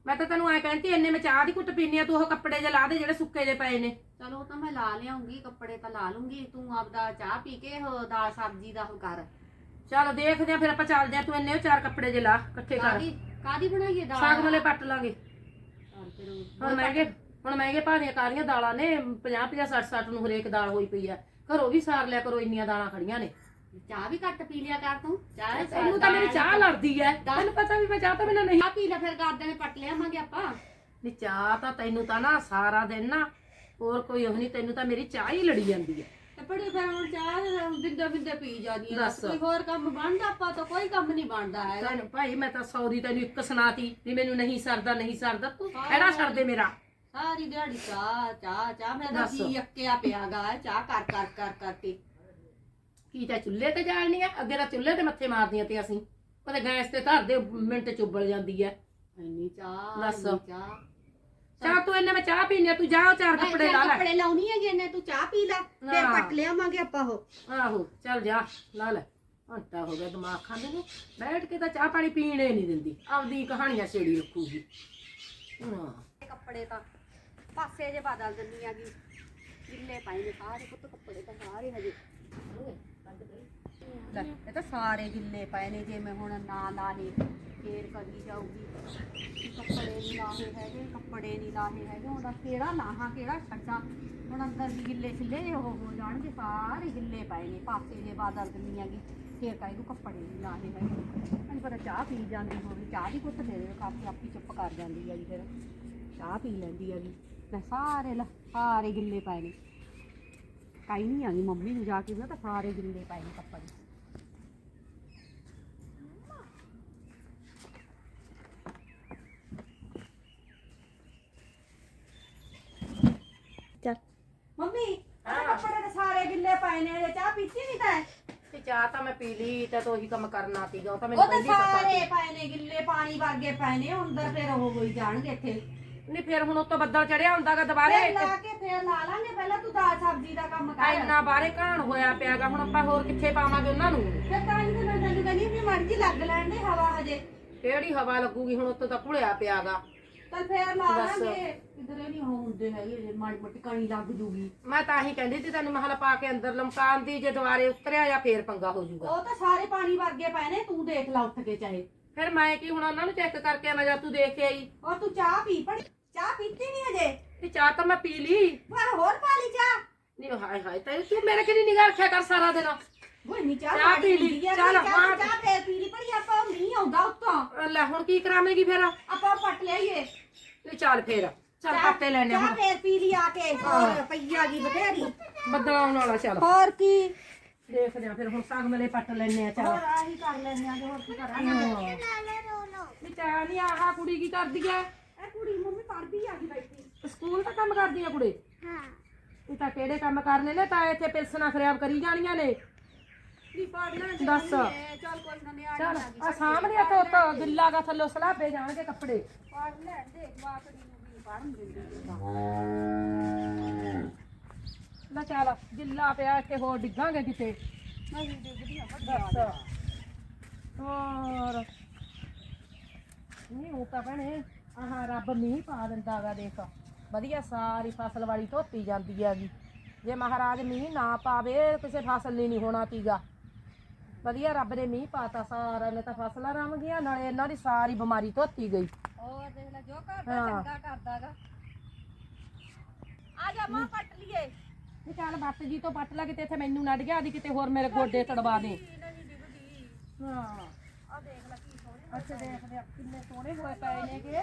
Speaker 1: ਮੈਂ ਤਾਂ ਤੈਨੂੰ ਐ ਕਹਿੰਦੀ ਇੰਨੇ ਮੈਂ ਚਾਹ ਦੀ ਕੁੱਟ ਪੀਨੀ ਆ ਤੂੰ ਉਹ ਕੱਪੜੇ ਜੇ ਲਾ ਦੇ ਜਿਹੜੇ ਸੁੱਕੇ ਜੇ ਪਏ ਨੇ।
Speaker 2: ਚਲੋ ਉਹ ਤਾਂ ਮੈਂ ਲਾ ਲਿਆਉਂਗੀ ਕੱਪੜੇ ਤਾਂ ਲਾ ਲੂੰਗੀ। ਤੂੰ ਆਪਦਾ ਚਾਹ ਪੀ ਕੇ ਉਹ ਦਾਲ ਸਬਜ਼ੀ ਦਾ ਉਹ ਕਰ।
Speaker 1: ਚੱਲ ਦੇਖਦੇ ਆ ਫਿਰ ਆਪਾਂ ਚੱਲਦੇ ਆ ਤੂੰ ਇੰਨੇ ਉਹ ਚਾਰ ਕੱਪੜੇ ਜੇ ਲਾ ਇਕੱਠੇ ਕਰ।
Speaker 2: ਕਾਦੀ ਕਾਦੀ ਬਣਾਈਏ ਦਾਲ?
Speaker 1: ਸਾਗ ਮਲੇ ਪੱਟ ਲਾਂਗੇ।
Speaker 2: ਚੱਲ ਫਿਰ ਉਹ-
Speaker 1: ਹੁਣ ਮਹਿੰਗੇ ਹੁਣ ਮਹਿੰਗੇ ਭਾਅ ਦੀਆਂ ਕਾਲੀਆਂ ਦਾਲਾਂ ਨੇ? 50 50 60 60 ਨੂੰ ਹਰੇਕ ਦਾਲ ਹੋਈ ਪਈ ਆ। ਘਰੋਂ ਵੀ ਸਾਰ ਲਿਆ ਕਰੋ ਇੰਨੀਆਂ ਦਾਲਾਂ ਖੜੀਆਂ ਨੇ।
Speaker 2: ਚਾਹ ਵੀ ਘੱਟ ਪੀ ਲਿਆ ਕਰ ਤੂੰ। ਚਾਹ
Speaker 1: ਤੈਨੂੰ ਤਾਂ ਮੇਰੀ ਚਾਹ ਲੜਦੀ ਐ। ਤੈਨੂੰ ਪਤਾ ਵੀ ਮੈਂ ਚਾਹ ਤੋਂ ਬਿਨਾਂ ਨਹੀਂ
Speaker 2: ਚਾਹ ਪੀ ਲੈ ਫਿਰ ਗਾਦੇ ਨੇ ਪੱਟ ਲਿਆਵਾਂਗੇ ਆਪਾਂ।
Speaker 1: ਨਹੀਂ ਚਾਹ ਤਾਂ ਤੈਨੂੰ ਤਾਂ ਨਾ ਸਾਰਾ ਦਿਨ ਨਾ ਹੋਰ ਕੋਈ ਉਹ ਨਹੀਂ ਤੈਨੂੰ ਤਾਂ ਮੇਰੀ ਚਾਹ ਹੀ ਲੜੀ ਜਾਂਦੀ ਐ।
Speaker 2: ਤੇ ਬੜੀ ਫਿਰ ਹੁਣ ਚਾਹ ਬਿੰਦੇ ਬਿੰਦੇ ਪੀ ਜਾਂਦੀ ਹੈ
Speaker 1: ਦੱਸ।
Speaker 2: ਕੋਈ ਹੋਰ ਕੰਮ ਬਣਦਾ ਆਪਾਂ ਤਾਂ ਕੋਈ ਕੰਮ ਨਹੀਂ ਬਣਦਾ ਹੈਗਾ।
Speaker 1: ਤੈਨੂੰ ਭਾਈ ਮੈਂ ਤਾਂ ਸੌ ਦੀ ਤੈਨੂੰ ਇੱਕ ਸੁਣਾਤੀ ਵੀ ਮੈਨੂੰ ਨਹੀਂ ਸਰਦਾ ਨਹੀਂ ਸਰਦਾ। ਤੂੰ ਖੜਾ ਛੱਡ ਦੇ ਮੇਰਾ।
Speaker 2: ਸਾਰੀ ਦਿਹਾੜੀ ਚਾਹ ਚਾਹ ਚਾਹ। ਮੇਰਾ
Speaker 1: ਦੱਸ।
Speaker 2: ਜੀ ਅੱਕਿਆ ਪਿਆਗਾ ਚਾਹ ਕਰ ਕਰ ਕਰ ਕਰਕੇ।
Speaker 1: ਕੀ ਤਾਂ ਚੁੱਲ੍ਹੇ ਤੇ ਜਾਲਣੀ ਐ ਅੱਗੇ ਤਾਂ ਚੁੱਲ੍ਹੇ ਤੇ ਮੱਥੇ ਮਾਰਦੀਆਂ ਤੇ ਅਸੀਂ। ਕਦੇ ਗੈਸ ਤੇ ਧਰਦੇ ਮਿੰਟ ਚ ਉਬਲ ਜਾਂਦੀ ਐ
Speaker 2: ਇੰਨੀ ਚਾਹ
Speaker 1: ਦੱਸ।
Speaker 2: ਇੰਨੀ ਚਾਹ।
Speaker 1: ਚਾਹ ਤੂੰ ਇੰਨੇ ਮੈਂ ਚਾਹ ਪੀਣੀ ਆ ਤੂੰ ਜਾ ਉਹ ਚਾਰ ਕੱਪੜੇ ਲਾ ਲੈ।
Speaker 2: ਕੱਪੜੇ ਲਾਉਣੀ ਹੈਗੇ ਨੇ ਤੂੰ ਚਾਹ ਪੀ ਲੈ ਫਿਰ
Speaker 1: ਹਾਂ।
Speaker 2: ਪੱਟ ਲਿਆਵਾਂਗੇ ਆਪਾਂ ਉਹ।
Speaker 1: ਆਹੋ ਚੱਲ ਜਾ ਲਾ ਲੈ। ਘੰਟਾ ਹੋ ਗਿਆ ਦਿਮਾਗ ਖਾਂਦੇ ਨੂੰ। ਬੈਠ ਕੇ ਤਾਂ ਚਾਹ ਪਾਣੀ ਪੀਣੇ ਨਹੀਂ ਦਿੰਦੀ। ਆਪਦੀ ਕਹਾਣੀਆਂ ਛੇੜੀ ਰੱਖੂਗੀ। ਹਾਂ।
Speaker 2: ਕੱਪੜੇ ਤਾਂ ਪਾਸੇ ਜੇ ਬਦਲ ਦਿੰਦੀ ਆਗੀ ਗਿੱਲੇ ਪਏ ਨੇ ਸਾਰੇ ਪੁੱਤ ਕੱਪੜੇ ਤਾਂ ਸਾਰੇ ਹਜੇ। ਲੈ, ਇਹ ਤਾਂ ਸਾਰੇ ਗਿੱਲੇ ਪਏ ਨੇ ਜੇ ਮੈਂ ਹੁਣ ਨਾ ਲਾ ਲੇ ਫੇਰ ਕਰੀ ਜਾਊਗੀ। ਕੱਪੜੇ ਨਹੀਂ ਲਾਹੇ ਹੈਗੇ, ਕੱਪੜੇ ਨਹੀਂ ਲਾਹੇ ਹੈਗੇ। ਹੁਣ ਕਿਹੜਾ ਲਾਹਾਂ, ਕਿਹੜਾ ਛੱਡਾਂ? ਹੁਣ ਅੰਦਰ ਵੀ ਗਿੱਲੇ ਛਿੱਲੇ ਜਿਹੇ ਉਹ ਹੋ ਜਾਣਗੇ, ਸਾਰੇ ਗਿੱਲੇ ਪਏ ਨੇ। ਪਾਸੇ ਜੇ ਬਦਲ ਦਿੰਦੀ ਆਗੀ ਫੇਰ ਕਾਹੇ ਨੂੰ ਕੱਪੜੇ ਨਹੀਂ ਲਾਹੇ ਹੈਗੇ। ਮੈਨੂੰ ਪਤਾ ਚਾਹ ਪੀ ਜਾਂਦੀ ਹੋਵੇ। ਚਾਹ ਦੀ ਕੁੱਟ ਦੇ ਦੇ ਕਾਫੀ ਆਪੀ ਚੁੱਪ ਕਰ ਜਾਂਦੀ ਹੈ ਜੀ ਫਿਰ। ਚਾਹ ਪੀ ਲੈਂਦੀ ਹੈਗੀ। ਮੈਂ ਸਾਰੇ ਲਾ ਸਾਰੇ ਗਿੱਲੇ ਪਏ ਨੇ। ਕਾਈ ਨਹੀਂ ਆਗੀ ਮੰਮੀ ਨੂੰ ਜਾ ਕੇ ਨਾ ਤਾਂ ਸਾਰੇ ਗਿੱਲੇ ਪਏ ਨੇ ਕੱਪੜੇ। ਚੱਲ। ਮੰਮੀ ਆਹ ਕੱਪੜੇ ਤਾਂ ਸਾਰੇ ਗਿੱਲੇ ਪਏ ਨੇ ਜੇ ਚਾਹ ਪੀਤੀ ਨਹੀਂ ਤੈਂ?
Speaker 1: ਤੇ ਚਾਹ ਤਾਂ ਮੈਂ ਪੀ ਲਈ ਤੇ ਉਹੀ ਕੰਮ ਕਰਨਾ ਸੀਗਾ ਉਹ ਤਾਂ
Speaker 2: ਉਹ
Speaker 1: ਮੈਨੂੰ
Speaker 2: ਤਾਂ
Speaker 1: ਪਹਿਲਾਂ ਹੀ ਪਤਾ
Speaker 2: ਸਾਰੇ
Speaker 1: ਸੀ
Speaker 2: ਪਏ ਨੇ ਗਿੱਲੇ ਪਾਣੀ ਵਰਗੇ ਪਏ ਨੇ ਅੰਦਰ ਫਿਰ ਉਹ ਹੋਈ ਜਾਣਗੇ ਇੱਥੇ।
Speaker 1: ਨਹੀਂ ਫਿਰ ਹੁਣ ਉੱਤੋਂ ਬੱਦਲ ਚੜਿਆ ਹੁੰਦਾਗਾ ਦੁਬਾਰੇ।
Speaker 2: ਫਿਰ ਲਾ ਕੇ ਫਿਰ ਲਾ ਲਾਂਗੇ ਪਹਿਲਾਂ ਤੂੰ ਦਾਲ ਸਬਜ਼ੀ ਦਾ ਕੰਮ ਕਰ।
Speaker 1: ਇੰਨਾ ਬਾਹਰੇ ਘਾਣ ਹੋਇਆ ਪਿਆਗਾ ਹੁਣ ਆਪਾਂ ਹੋਰ ਕਿੱਥੇ ਪਾਵਾਂਗੇ ਉਹਨਾਂ ਨੂੰ?
Speaker 2: ਫਿਰ ਤਾਂ ਹੀ ਤਾਂ ਮੈਂ ਤੈਨੂੰ ਕਹਿੰਦੀ ਵੀ ਮਰਜ਼ੀ ਲੱਗ ਲੈਣ ਦੇ ਹਵਾ ਹਜੇ।
Speaker 1: ਕਿਹੜੀ ਹਵਾ ਲੱਗੂਗੀ ਹੁਣ ਉੱਤੋਂ ਤਾਂ ਭੁਲਿਆ ਪਿਆਗਾ।
Speaker 2: ਤਾਂ ਫਿਰ ਲਾ
Speaker 1: ਦੱਸ।
Speaker 2: ਲਾਂਗੇ। ਕਿਧਰੇ ਨਹੀਂ ਹੁੰਦੇ ਹੈਗੇ ਜੇ ਮਾੜੀ ਮੋਟੀ ਕਣੀ ਲੱਗ ਜੂਗੀ।
Speaker 1: ਮੈਂ ਤਾਂ ਹੀ ਕਹਿੰਦੀ ਸੀ ਤੈਨੂੰ ਮਹਲਾ ਪਾ ਕੇ ਅੰਦਰ ਲਮਕਾਉਣ ਦੀ ਜੇ ਦੁਬਾਰੇ ਉਤਰਿਆ ਜਾਂ ਫੇਰ ਪੰਗਾ ਹੋ ਜਾਊਗਾ
Speaker 2: ਉਹ ਤਾਂ ਸਾਰੇ ਪਾਣੀ ਵਰਗੇ ਪਏ ਨੇ ਤੂੰ ਦੇਖ ਲਾ ਉੱਠ ਕੇ ਚਾਹੇ।
Speaker 1: ਫਿਰ ਮੈਂ ਕੀ ਹੁਣ ਉਹਨਾਂ ਨੂੰ ਚੈੱਕ ਕਰਕੇ ਆਣਾ ਜਾਂ ਤੂੰ ਦੇਖ ਕੇ ਆਈ?
Speaker 2: ਔਰ ਤੂੰ ਚਾਹ ਪੀ ਪੜੀ? ਚਾਹ ਪੀਤੀ ਨਹੀਂ ਹਜੇ?
Speaker 1: ਤੇ ਚਾਹ ਤਾਂ ਮੈਂ ਪੀ ਲਈ।
Speaker 2: ਵਾਹ ਹੋਰ ਪਾ ਲਈ ਚਾਹ?
Speaker 1: ਨਹੀਂ ਹਾਏ ਹਾਏ ਤੈਨੂੰ ਤੂੰ ਮੇਰੇ ਕਿੰਨੀ ਨਿਗਾਹ ਰੱਖਿਆ ਕਰ ਸਾਰਾ ਦਿਨ।
Speaker 2: ਉਹ ਨਹੀਂ ਚਾਹ
Speaker 1: ਚਾਹ ਪੀ ਲਈ, ਚੱਲ,
Speaker 2: ਚਾਹ-
Speaker 1: ਹਾਂ।
Speaker 2: ਚਾਹ ਪੀ ਲਈ ਪੜੀ ਆਪਾਂ ਨਹੀਂ ਆਉਂਦਾ ਉੱਤੋਂ।
Speaker 1: ਲੈ ਹੁਣ ਕੀ ਕਰਾਵੇਂਗੀ ਫਿਰ?
Speaker 2: ਆਪਾਂ ਪੱਟ ਲਈਏ
Speaker 1: ਤੇ ਚੱਲ ਫੇਰ ਚੱਲ ਪੱਤੇ ਲੈਣੇ
Speaker 2: ਚਾਹ
Speaker 1: ਹੁਣ।
Speaker 2: ਫੇਰ ਪੀ ਲਈ ਆ ਕੇ ਹੋਰ ਪਈਆ ਗਈ ਬਥੇਰੀ।
Speaker 1: ਬੱਦਲ ਆਉਣ ਵਾਲਾ ਚੱਲ।
Speaker 2: ਹੋਰ ਕੀ?
Speaker 1: ਦੇਖਦੇ ਆ ਫਿਰ ਹੁਣ ਸਾਗਮਲੇ ਪੱਟ ਲੈਣੇ ਆ ਚੱਲ।
Speaker 2: ਹੋਰ ਆਹੀ ਕਰ ਲੈਂਦੇ ਆ ਤੇ ਹੋਰ ਕੀ ਕਰਾਂਗੇ।
Speaker 1: ਨਹੀਂ ਚਾਹ ਨਹੀਂ ਆਹ ਕੁੜੀ ਕੀ ਕਰਦੀ ਐ
Speaker 2: ਇਹ ਕੁੜੀ ਮੰਮੀ ਪੜਦੀ ਆ ਗਈ ਬੈਠੀ।
Speaker 1: ਸਕੂਲ ਦਾ ਕੰਮ ਕਰਦੀ ਆ ਕੁੜੀ?
Speaker 3: ਹਾਂ।
Speaker 1: ਇਹ ਤਾਂ ਕਿਹੜੇ ਕੰਮ ਕਰਨੇ ਨੇ ਤਾਂ ਇੱਥੇ ਪਿਲਸਣਾ ਖਰਾਬ ਕਰੀ ਜਾਣੀਆਂ ਨੇ।
Speaker 2: ਕੀ ਪੜਨਾ
Speaker 1: ਦੱਸ।
Speaker 2: ਚੱਲ ਕੋਈ ਨਾ ਨਿਆਣੀ
Speaker 1: ਚੱਲ ਆ ਸਾਹਮਣੇ ਤੋਂ ਤੋਂ ਗਿੱਲਾ ਗਾ ਥੱਲੇ ਸਲਾਬੇ ਜਾਣਗੇ ਕੱਪੜੇ।
Speaker 2: ਪੜ ਲੈਣ ਦੇ ਜਵਾਕੜੀ ਨੂੰ ਵੀ ਪੜਨ ਦਿੰਦੀ
Speaker 1: ਲੈ ਚੱਲ ਗਿੱਲਾ ਪਿਆ ਇੱਥੇ ਹੋਰ ਡਿੱਗਾਂਗੇ ਕਿਤੇ। ਦੱਸ। ਹੋਰ। ਨਹੀਂ ਉਹ ਤਾਂ ਭੈਣੇ ਆਹ ਰੱਬ ਮੀਂਹ ਪਾ ਦਿੰਦਾ ਗਾ ਦੇਖ। ਵਧੀਆ ਸਾਰੀ ਫਸਲ ਵਾਲੀ ਧੋਤੀ ਜਾਂਦੀ ਹੈਗੀ। ਜੇ ਮਹਾਰਾਜ ਮੀਂਹ ਨਾ ਪਾਵੇ ਕਿਸੇ ਫਸਲ ਲਈ ਨਹੀਂ ਹੋਣਾ ਤੀਗਾ। ਵਧੀਆ ਰੱਬ ਨੇ ਮੀਂਹ ਪਾਤਾ ਸਾਰਾ ਨੇ ਤਾਂ ਫਸਲਾਂ ਰਮ ਗਈਆਂ ਨਾਲੇ ਇਹਨਾਂ ਦੀ ਸਾਰੀ ਬਿਮਾਰੀ ਧੋਤੀ ਗਈ।
Speaker 2: ਹੋਰ ਦੇਖ ਲੈ ਜੋ ਕਰਦਾ
Speaker 1: ਹਾਂ।
Speaker 2: ਚੰਗਾ ਕਰਦਾਗਾ। ਆ ਜਾ ਮਾਂ ਪੱਟ ਲਈਏ।
Speaker 1: ਨਹੀਂ ਚੱਲ ਬੱਤ ਜੀ ਤੋਂ ਪੱਟ ਲਾ, ਕਿਤੇ ਇੱਥੇ ਮੈਨੂੰ ਨੜ ਗਿਆ ਦੀ ਕਿਤੇ ਹੋਰ ਮੇਰੇ ਗੋਡੇ ਤੜਵਾ ਦੇ। ਹਾਂ।
Speaker 2: ਆ ਦੇਖ ਲੈ ਕੀ ਸੋਹਣੀ
Speaker 1: ਅੱਛਾ ਦੇਖਦੇ ਆ ਕਿੰਨੇ ਸੋਹਣੇ ਹੋਏ ਪਏ ਨੇਗੇ।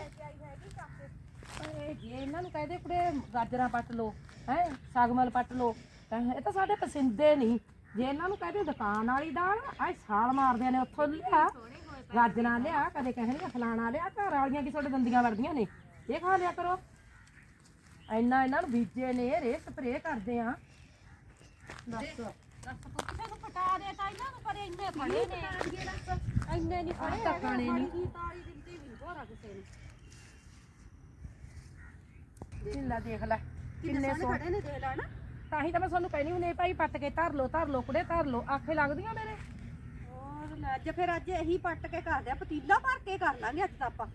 Speaker 1: ਜੇ ਇਹਨਾਂ ਨੂੰ ਕਹਦੇ, ਕੁੜੇ, ਗਾਜਰਾਂ ਪੱਟ ਲੋ ਹੈ, ਸਾਗਮਲ ਪੱਟ ਲੋ ਇਹ ਤਾਂ ਸਾਡੇ ਪਸੰਦੇ ਨਹੀਂ। ਜੇ ਇਹਨਾਂ ਨੂੰ ਕਹਦੇ, ਦੁਕਾਨ ਵਾਲੀ ਦਾਲ, ਆਏ ਸਾਲ ਮਾਰਦੇ ਨੇ ਉੱਥੋਂ ਲਿਆ, ਗਾਜਰਾਂ ਲਿਆ, ਕਦੇ ਕਹਿਣਗੇ ਫਲਾਣਾ ਲਿਆ, ਘਰ ਵਾਲੀਆਂ ਕਿ ਤੁਹਾਡੇ ਦੰਦੀਆਂ ਵਰਦੀਆਂ ਨੇ? ਇਹ ਖਾ ਲਿਆ ਕਰੋ। ਇੰਨਾ ਇਹਨਾਂ ਨੂੰ ਬੀਜੇ ਨੇ ਰੇ ਸਪਰੇ ਕਰਦੇ ਆ। ਦੱਸ।
Speaker 2: ਦੱਸ ਕਿਸੇ ਨੂੰ ਪਟਾ ਦੇ ਤਾਂ ਇਹਨਾਂ ਨੂੰ ਪਰੇ ਇੰਨੇ ਫੜੇ ਨੇ। ਇੰਨੇ ਨਹੀਂ ਫੜੇ
Speaker 1: ਤਾਂ ਖਾਣੇ ਨੀ।
Speaker 2: ਕੀ ਤਾੜੀ ਦਿੰਦੀ ਵੀ ਹੋਰਾ ਕਿਸੇ ਨੂੰ।
Speaker 1: ਢਿੱਲਾ ਦੇਖ ਲੈ ਕਿੰਨੇ ਸੋਹਣੇ
Speaker 2: ਖੜੇ ਨੇ ਦੇਖ ਲੈ ਨਾ।
Speaker 1: ਤਾਂ ਹੀ ਤਾਂ ਮੈਂ ਤੁਹਾਨੂੰ ਕਹਿਣੀ ਹੁੰਦੀ ਭਾਈ ਪੱਟ ਕੇ ਧਰ ਲੋ ਧਰ ਲੋ ਕੁੜੇ ਧਰ ਲੋ ਆਖੇ ਲੱਗਦੀਆਂ ਮੇਰੇ।
Speaker 2: ਹੋਰ ਅੱਜ ਫਿਰ ਅੱਜ ਇਹੀ ਪੱਟ ਕੇ ਕਰਦੇ ਆ ਪਤੀਲਾ ਭਰ ਕੇ ਕਰ ਲਾਂਗੇ ਅੱਜ ਤਾਂ ਆਪਾਂ।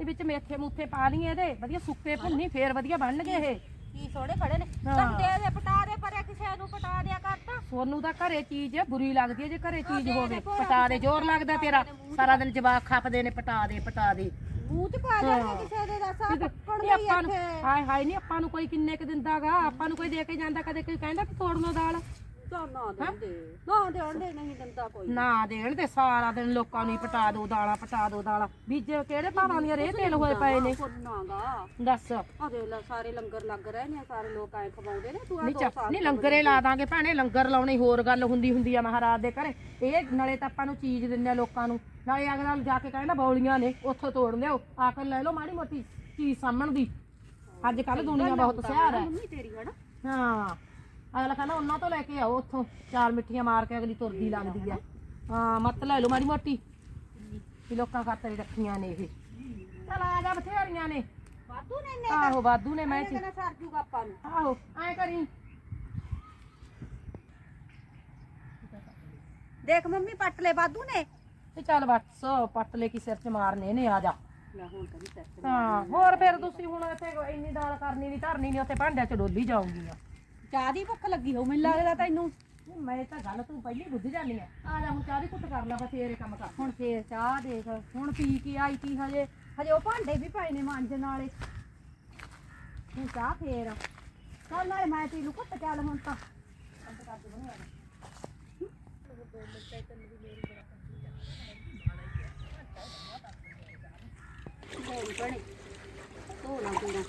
Speaker 1: ਇਹ ਵਿੱਚ ਮੇਥੇ ਮੂਥੇ ਪਾ ਲਈਏ ਇਹਦੇ ਵਧੀਆ ਸੁੱਕੇ ਭੁੰਨੀ ਫੇਰ ਵਧੀਆ ਬਣਨਗੇ ਇਹ।
Speaker 2: ਕੀ ਸੋਹਣੇ ਖੜੇ ਨੇ।
Speaker 1: ਹਾਂ।
Speaker 2: ਤਾਂ ਦੇ ਦੇ ਪਟਾ ਦੇ ਪਰੇ ਕਿਸੇ ਨੂੰ ਪਟਾ ਦਿਆ ਕਰਤਾ
Speaker 1: ਸੋਨੂੰ ਤਾਂ ਘਰੇ ਚੀਜ਼ ਬੁਰੀ ਲੱਗਦੀ ਹੈ ਜੇ ਘਰੇ ਚੀਜ਼ ਹੋਵੇ। ਪਟਾ ਦੇ ਜ਼ੋਰ ਲੱਗਦਾ ਤੇਰਾ। ਸਾਰਾ ਦਿਨ ਜਵਾਕ ਖੱਪਦੇ ਨੇ ਪਟਾ ਦੇ ਪਟਾ ਦੇ।
Speaker 2: ਮੂੰਹ ਚ ਪਾ
Speaker 1: ਹਾਂ।
Speaker 2: ਕਿਸੇ ਦੇ ਦੱਸ ਆ ਪੱਕਣ
Speaker 1: ਇਹ ਆਪਾਂ ਨੂੰ
Speaker 2: ਇੱਥੇ।
Speaker 1: ਹਾਏ ਹਾਏ ਨਹੀਂ ਆਪਾਂ ਨੂੰ ਕੋਈ ਕਿੰਨੇ ਕ ਦਿੰਦਾਗਾ ਆਪਾਂ ਨੂੰ ਕੋਈ ਦੇ ਕੇ ਜਾਂਦਾ ਕਦੇ ਕੋਈ ਕਹਿੰਦਾ ਕਿ ਤੋੜ ਲਓ ਦਾਲ।
Speaker 2: ਤਾਂ ਨਾ ਦਿੰਦੇ ਨਾ ਦੇਣ ਦੇ ਨਹੀਂ ਦਿੰਦਾ ਕੋਈ।
Speaker 1: ਨਾ ਦੇਣ ਤੇ ਸਾਰਾ ਦਿਨ ਲੋਕਾਂ ਨੂੰ ਹੀ ਪਟਾ ਦੋ ਦਾਲਾਂ ਪਟਾ ਦੋ ਦਾਲਾਂ। ਬੀਜੇ ਕਿਹੜੇ ਭਾਵਾਂ ਦੀਆਂ ਰੇਹ ਤੇਲ ਹੋਏ ਪਏ ਨੇ? ਦੱਸ।
Speaker 2: ਆ ਦੇ ਲੈ ਸਾਰੇ ਲੰਗਰ ਲੱਗ ਰਹੇ ਨੇ ਸਾਰੇ ਲੋਕ ਐ ਖਵਾਉਂਦੇ ਨੇ ਤੂੰ ਆ
Speaker 1: ਨਹੀਂ
Speaker 2: ਦੋ
Speaker 1: ਚਾ
Speaker 2: ਸਾਲ
Speaker 1: ਨਹੀਂ ਲੰਗਰੇ ਲਾ ਦਾਂਗੇ ਭੈਣੇ ਲੰਗਰ ਲਾਉਣੀ ਹੋਰ ਗੱਲ ਹੁੰਦੀ ਹੁੰਦੀ ਆ ਮਹਾਰਾਜ ਦੇ ਘਰੇ। ਇਹ ਨਾਲੇ ਤਾਂ ਆਪਾਂ ਨੂੰ ਚੀਜ਼ ਦਿੰਦੇ ਆ ਲੋਕਾਂ ਨੂੰ। ਨਾਲੇ ਅਗਲਾ ਜਾ ਕੇ ਕਹਿੰਦਾ ਬੌਲੀਆਂ ਨੇ ਉੱਥੋਂ ਤੋੜ ਲਿਆਓ। ਆ ਕੇ ਲੈ ਲਓ ਮਾੜੀ ਮੋਟੀ ਚੀਜ਼ ਸਾਂਭਣ ਦੀ। ਅੱਜ ਕੱਲ ਦੁਨੀਆ ਬਹੁਤ ਸਿਆਰ ਹੈ।
Speaker 2: ਮੰਮੀ ਤੇਰੀ ਹਨਾ?
Speaker 1: ਹਾਂ। ਅਗਲਾ ਕਹਿੰਦਾ ਉਹਨਾਂ ਤੋਂ ਲੈ ਕੇ ਆਓ ਉੱਥੋਂ ਚਾਰ ਮਿੱਠੀਆਂ ਮਾਰ ਕੇ ਅਗਲੀ ਤੁਰਦੀ ਲੱਗਦੀ ਆ। ਹਾਂ ਮੱਤ ਲੈ ਲਓ ਮਾੜੀ ਮੋਟੀ। ਵੀ ਲੋਕਾਂ ਖਾਤਰ ਰੱਖੀਆਂ ਨੇ ਇਹ। ਚਲ ਆ ਜਾ ਬਥੇਰੀਆਂ ਨੇ।
Speaker 2: ਵਾਧੂ ਨੇ ਨੇ
Speaker 1: ਆਹੋ ਵਾਧੂ ਨੇ ਮੈਂ ਚ
Speaker 2: ਕਹਿੰਦਾ ਸਰ ਜੂਗਾ ਆਪਾਂ ਨੂੰ।
Speaker 1: ਆਹੋ ਐ ਕਰੀ।
Speaker 2: ਦੇਖ ਮੰਮੀ ਪੱਟ ਲੈ ਵਾਧੂ ਨੇ।
Speaker 1: ਤੇ ਚੱਲ ਬਸ ਪੱਟ ਲੈ ਕੀ ਸਿਰ ਚ ਮਾਰਨੇ ਨੇ ਆ ਜਾ।
Speaker 2: ਲੈ ਹੁਣ ਕਰੀ ਸੈੱਟ
Speaker 1: ਹਾਂ ਹੋਰ ਫਿਰ ਤੁਸੀਂ ਹੁਣ ਇੱਥੇ ਇੰਨੀ ਦਾਲ ਕਰਨੀ ਨਹੀਂ ਧਰਨੀ ਨਹੀਂ ਉੱਥੇ ਭਾਂਡਿਆਂ ਚ ਡੋਲੀ ਜਾਊਂਗੀਆਂ
Speaker 2: ਚਾਹ ਦੀ ਭੁੱਖ ਲੱਗੀ ਹੋ ਮੈਨੂੰ ਲੱਗਦਾ ਤੈਨੂੰ
Speaker 1: ਮੈਂ ਤਾਂ ਗੱਲ ਤੂੰ ਪਹਿਲੀ ਬੁੱਝ ਜਾਨੀ ਆ। ਆ ਜਾ ਹੁਣ ਚਾਹ ਦੀ ਕੁੱਟ ਕਰ ਲਾ ਬਸ ਫੇਰ ਇਹ ਕੰਮ ਕਰ।
Speaker 2: ਹੁਣ ਫੇਰ ਚਾਹ ਦੇਖ ਹੁਣ ਪੀ ਕੇ ਆਈ ਤੀ ਹਜੇ। ਹਜੇ ਉਹ ਭਾਂਡੇ ਵੀ ਪਏ ਨੇ ਮਾਂਜਣ ਵਾਲੇ। ਹੁਣ ਚਾਹ ਫੇਰ। ਕੱਲ ਨਾਲੇ ਮੈਂ ਪੀ ਲੂ ਘੁੱਟ ਚੱਲ ਹੁਣ ਤਾਂ। ਮੇਰੀ ਭੈਣੇ ਧੋਣਾ ਪੀਣਾ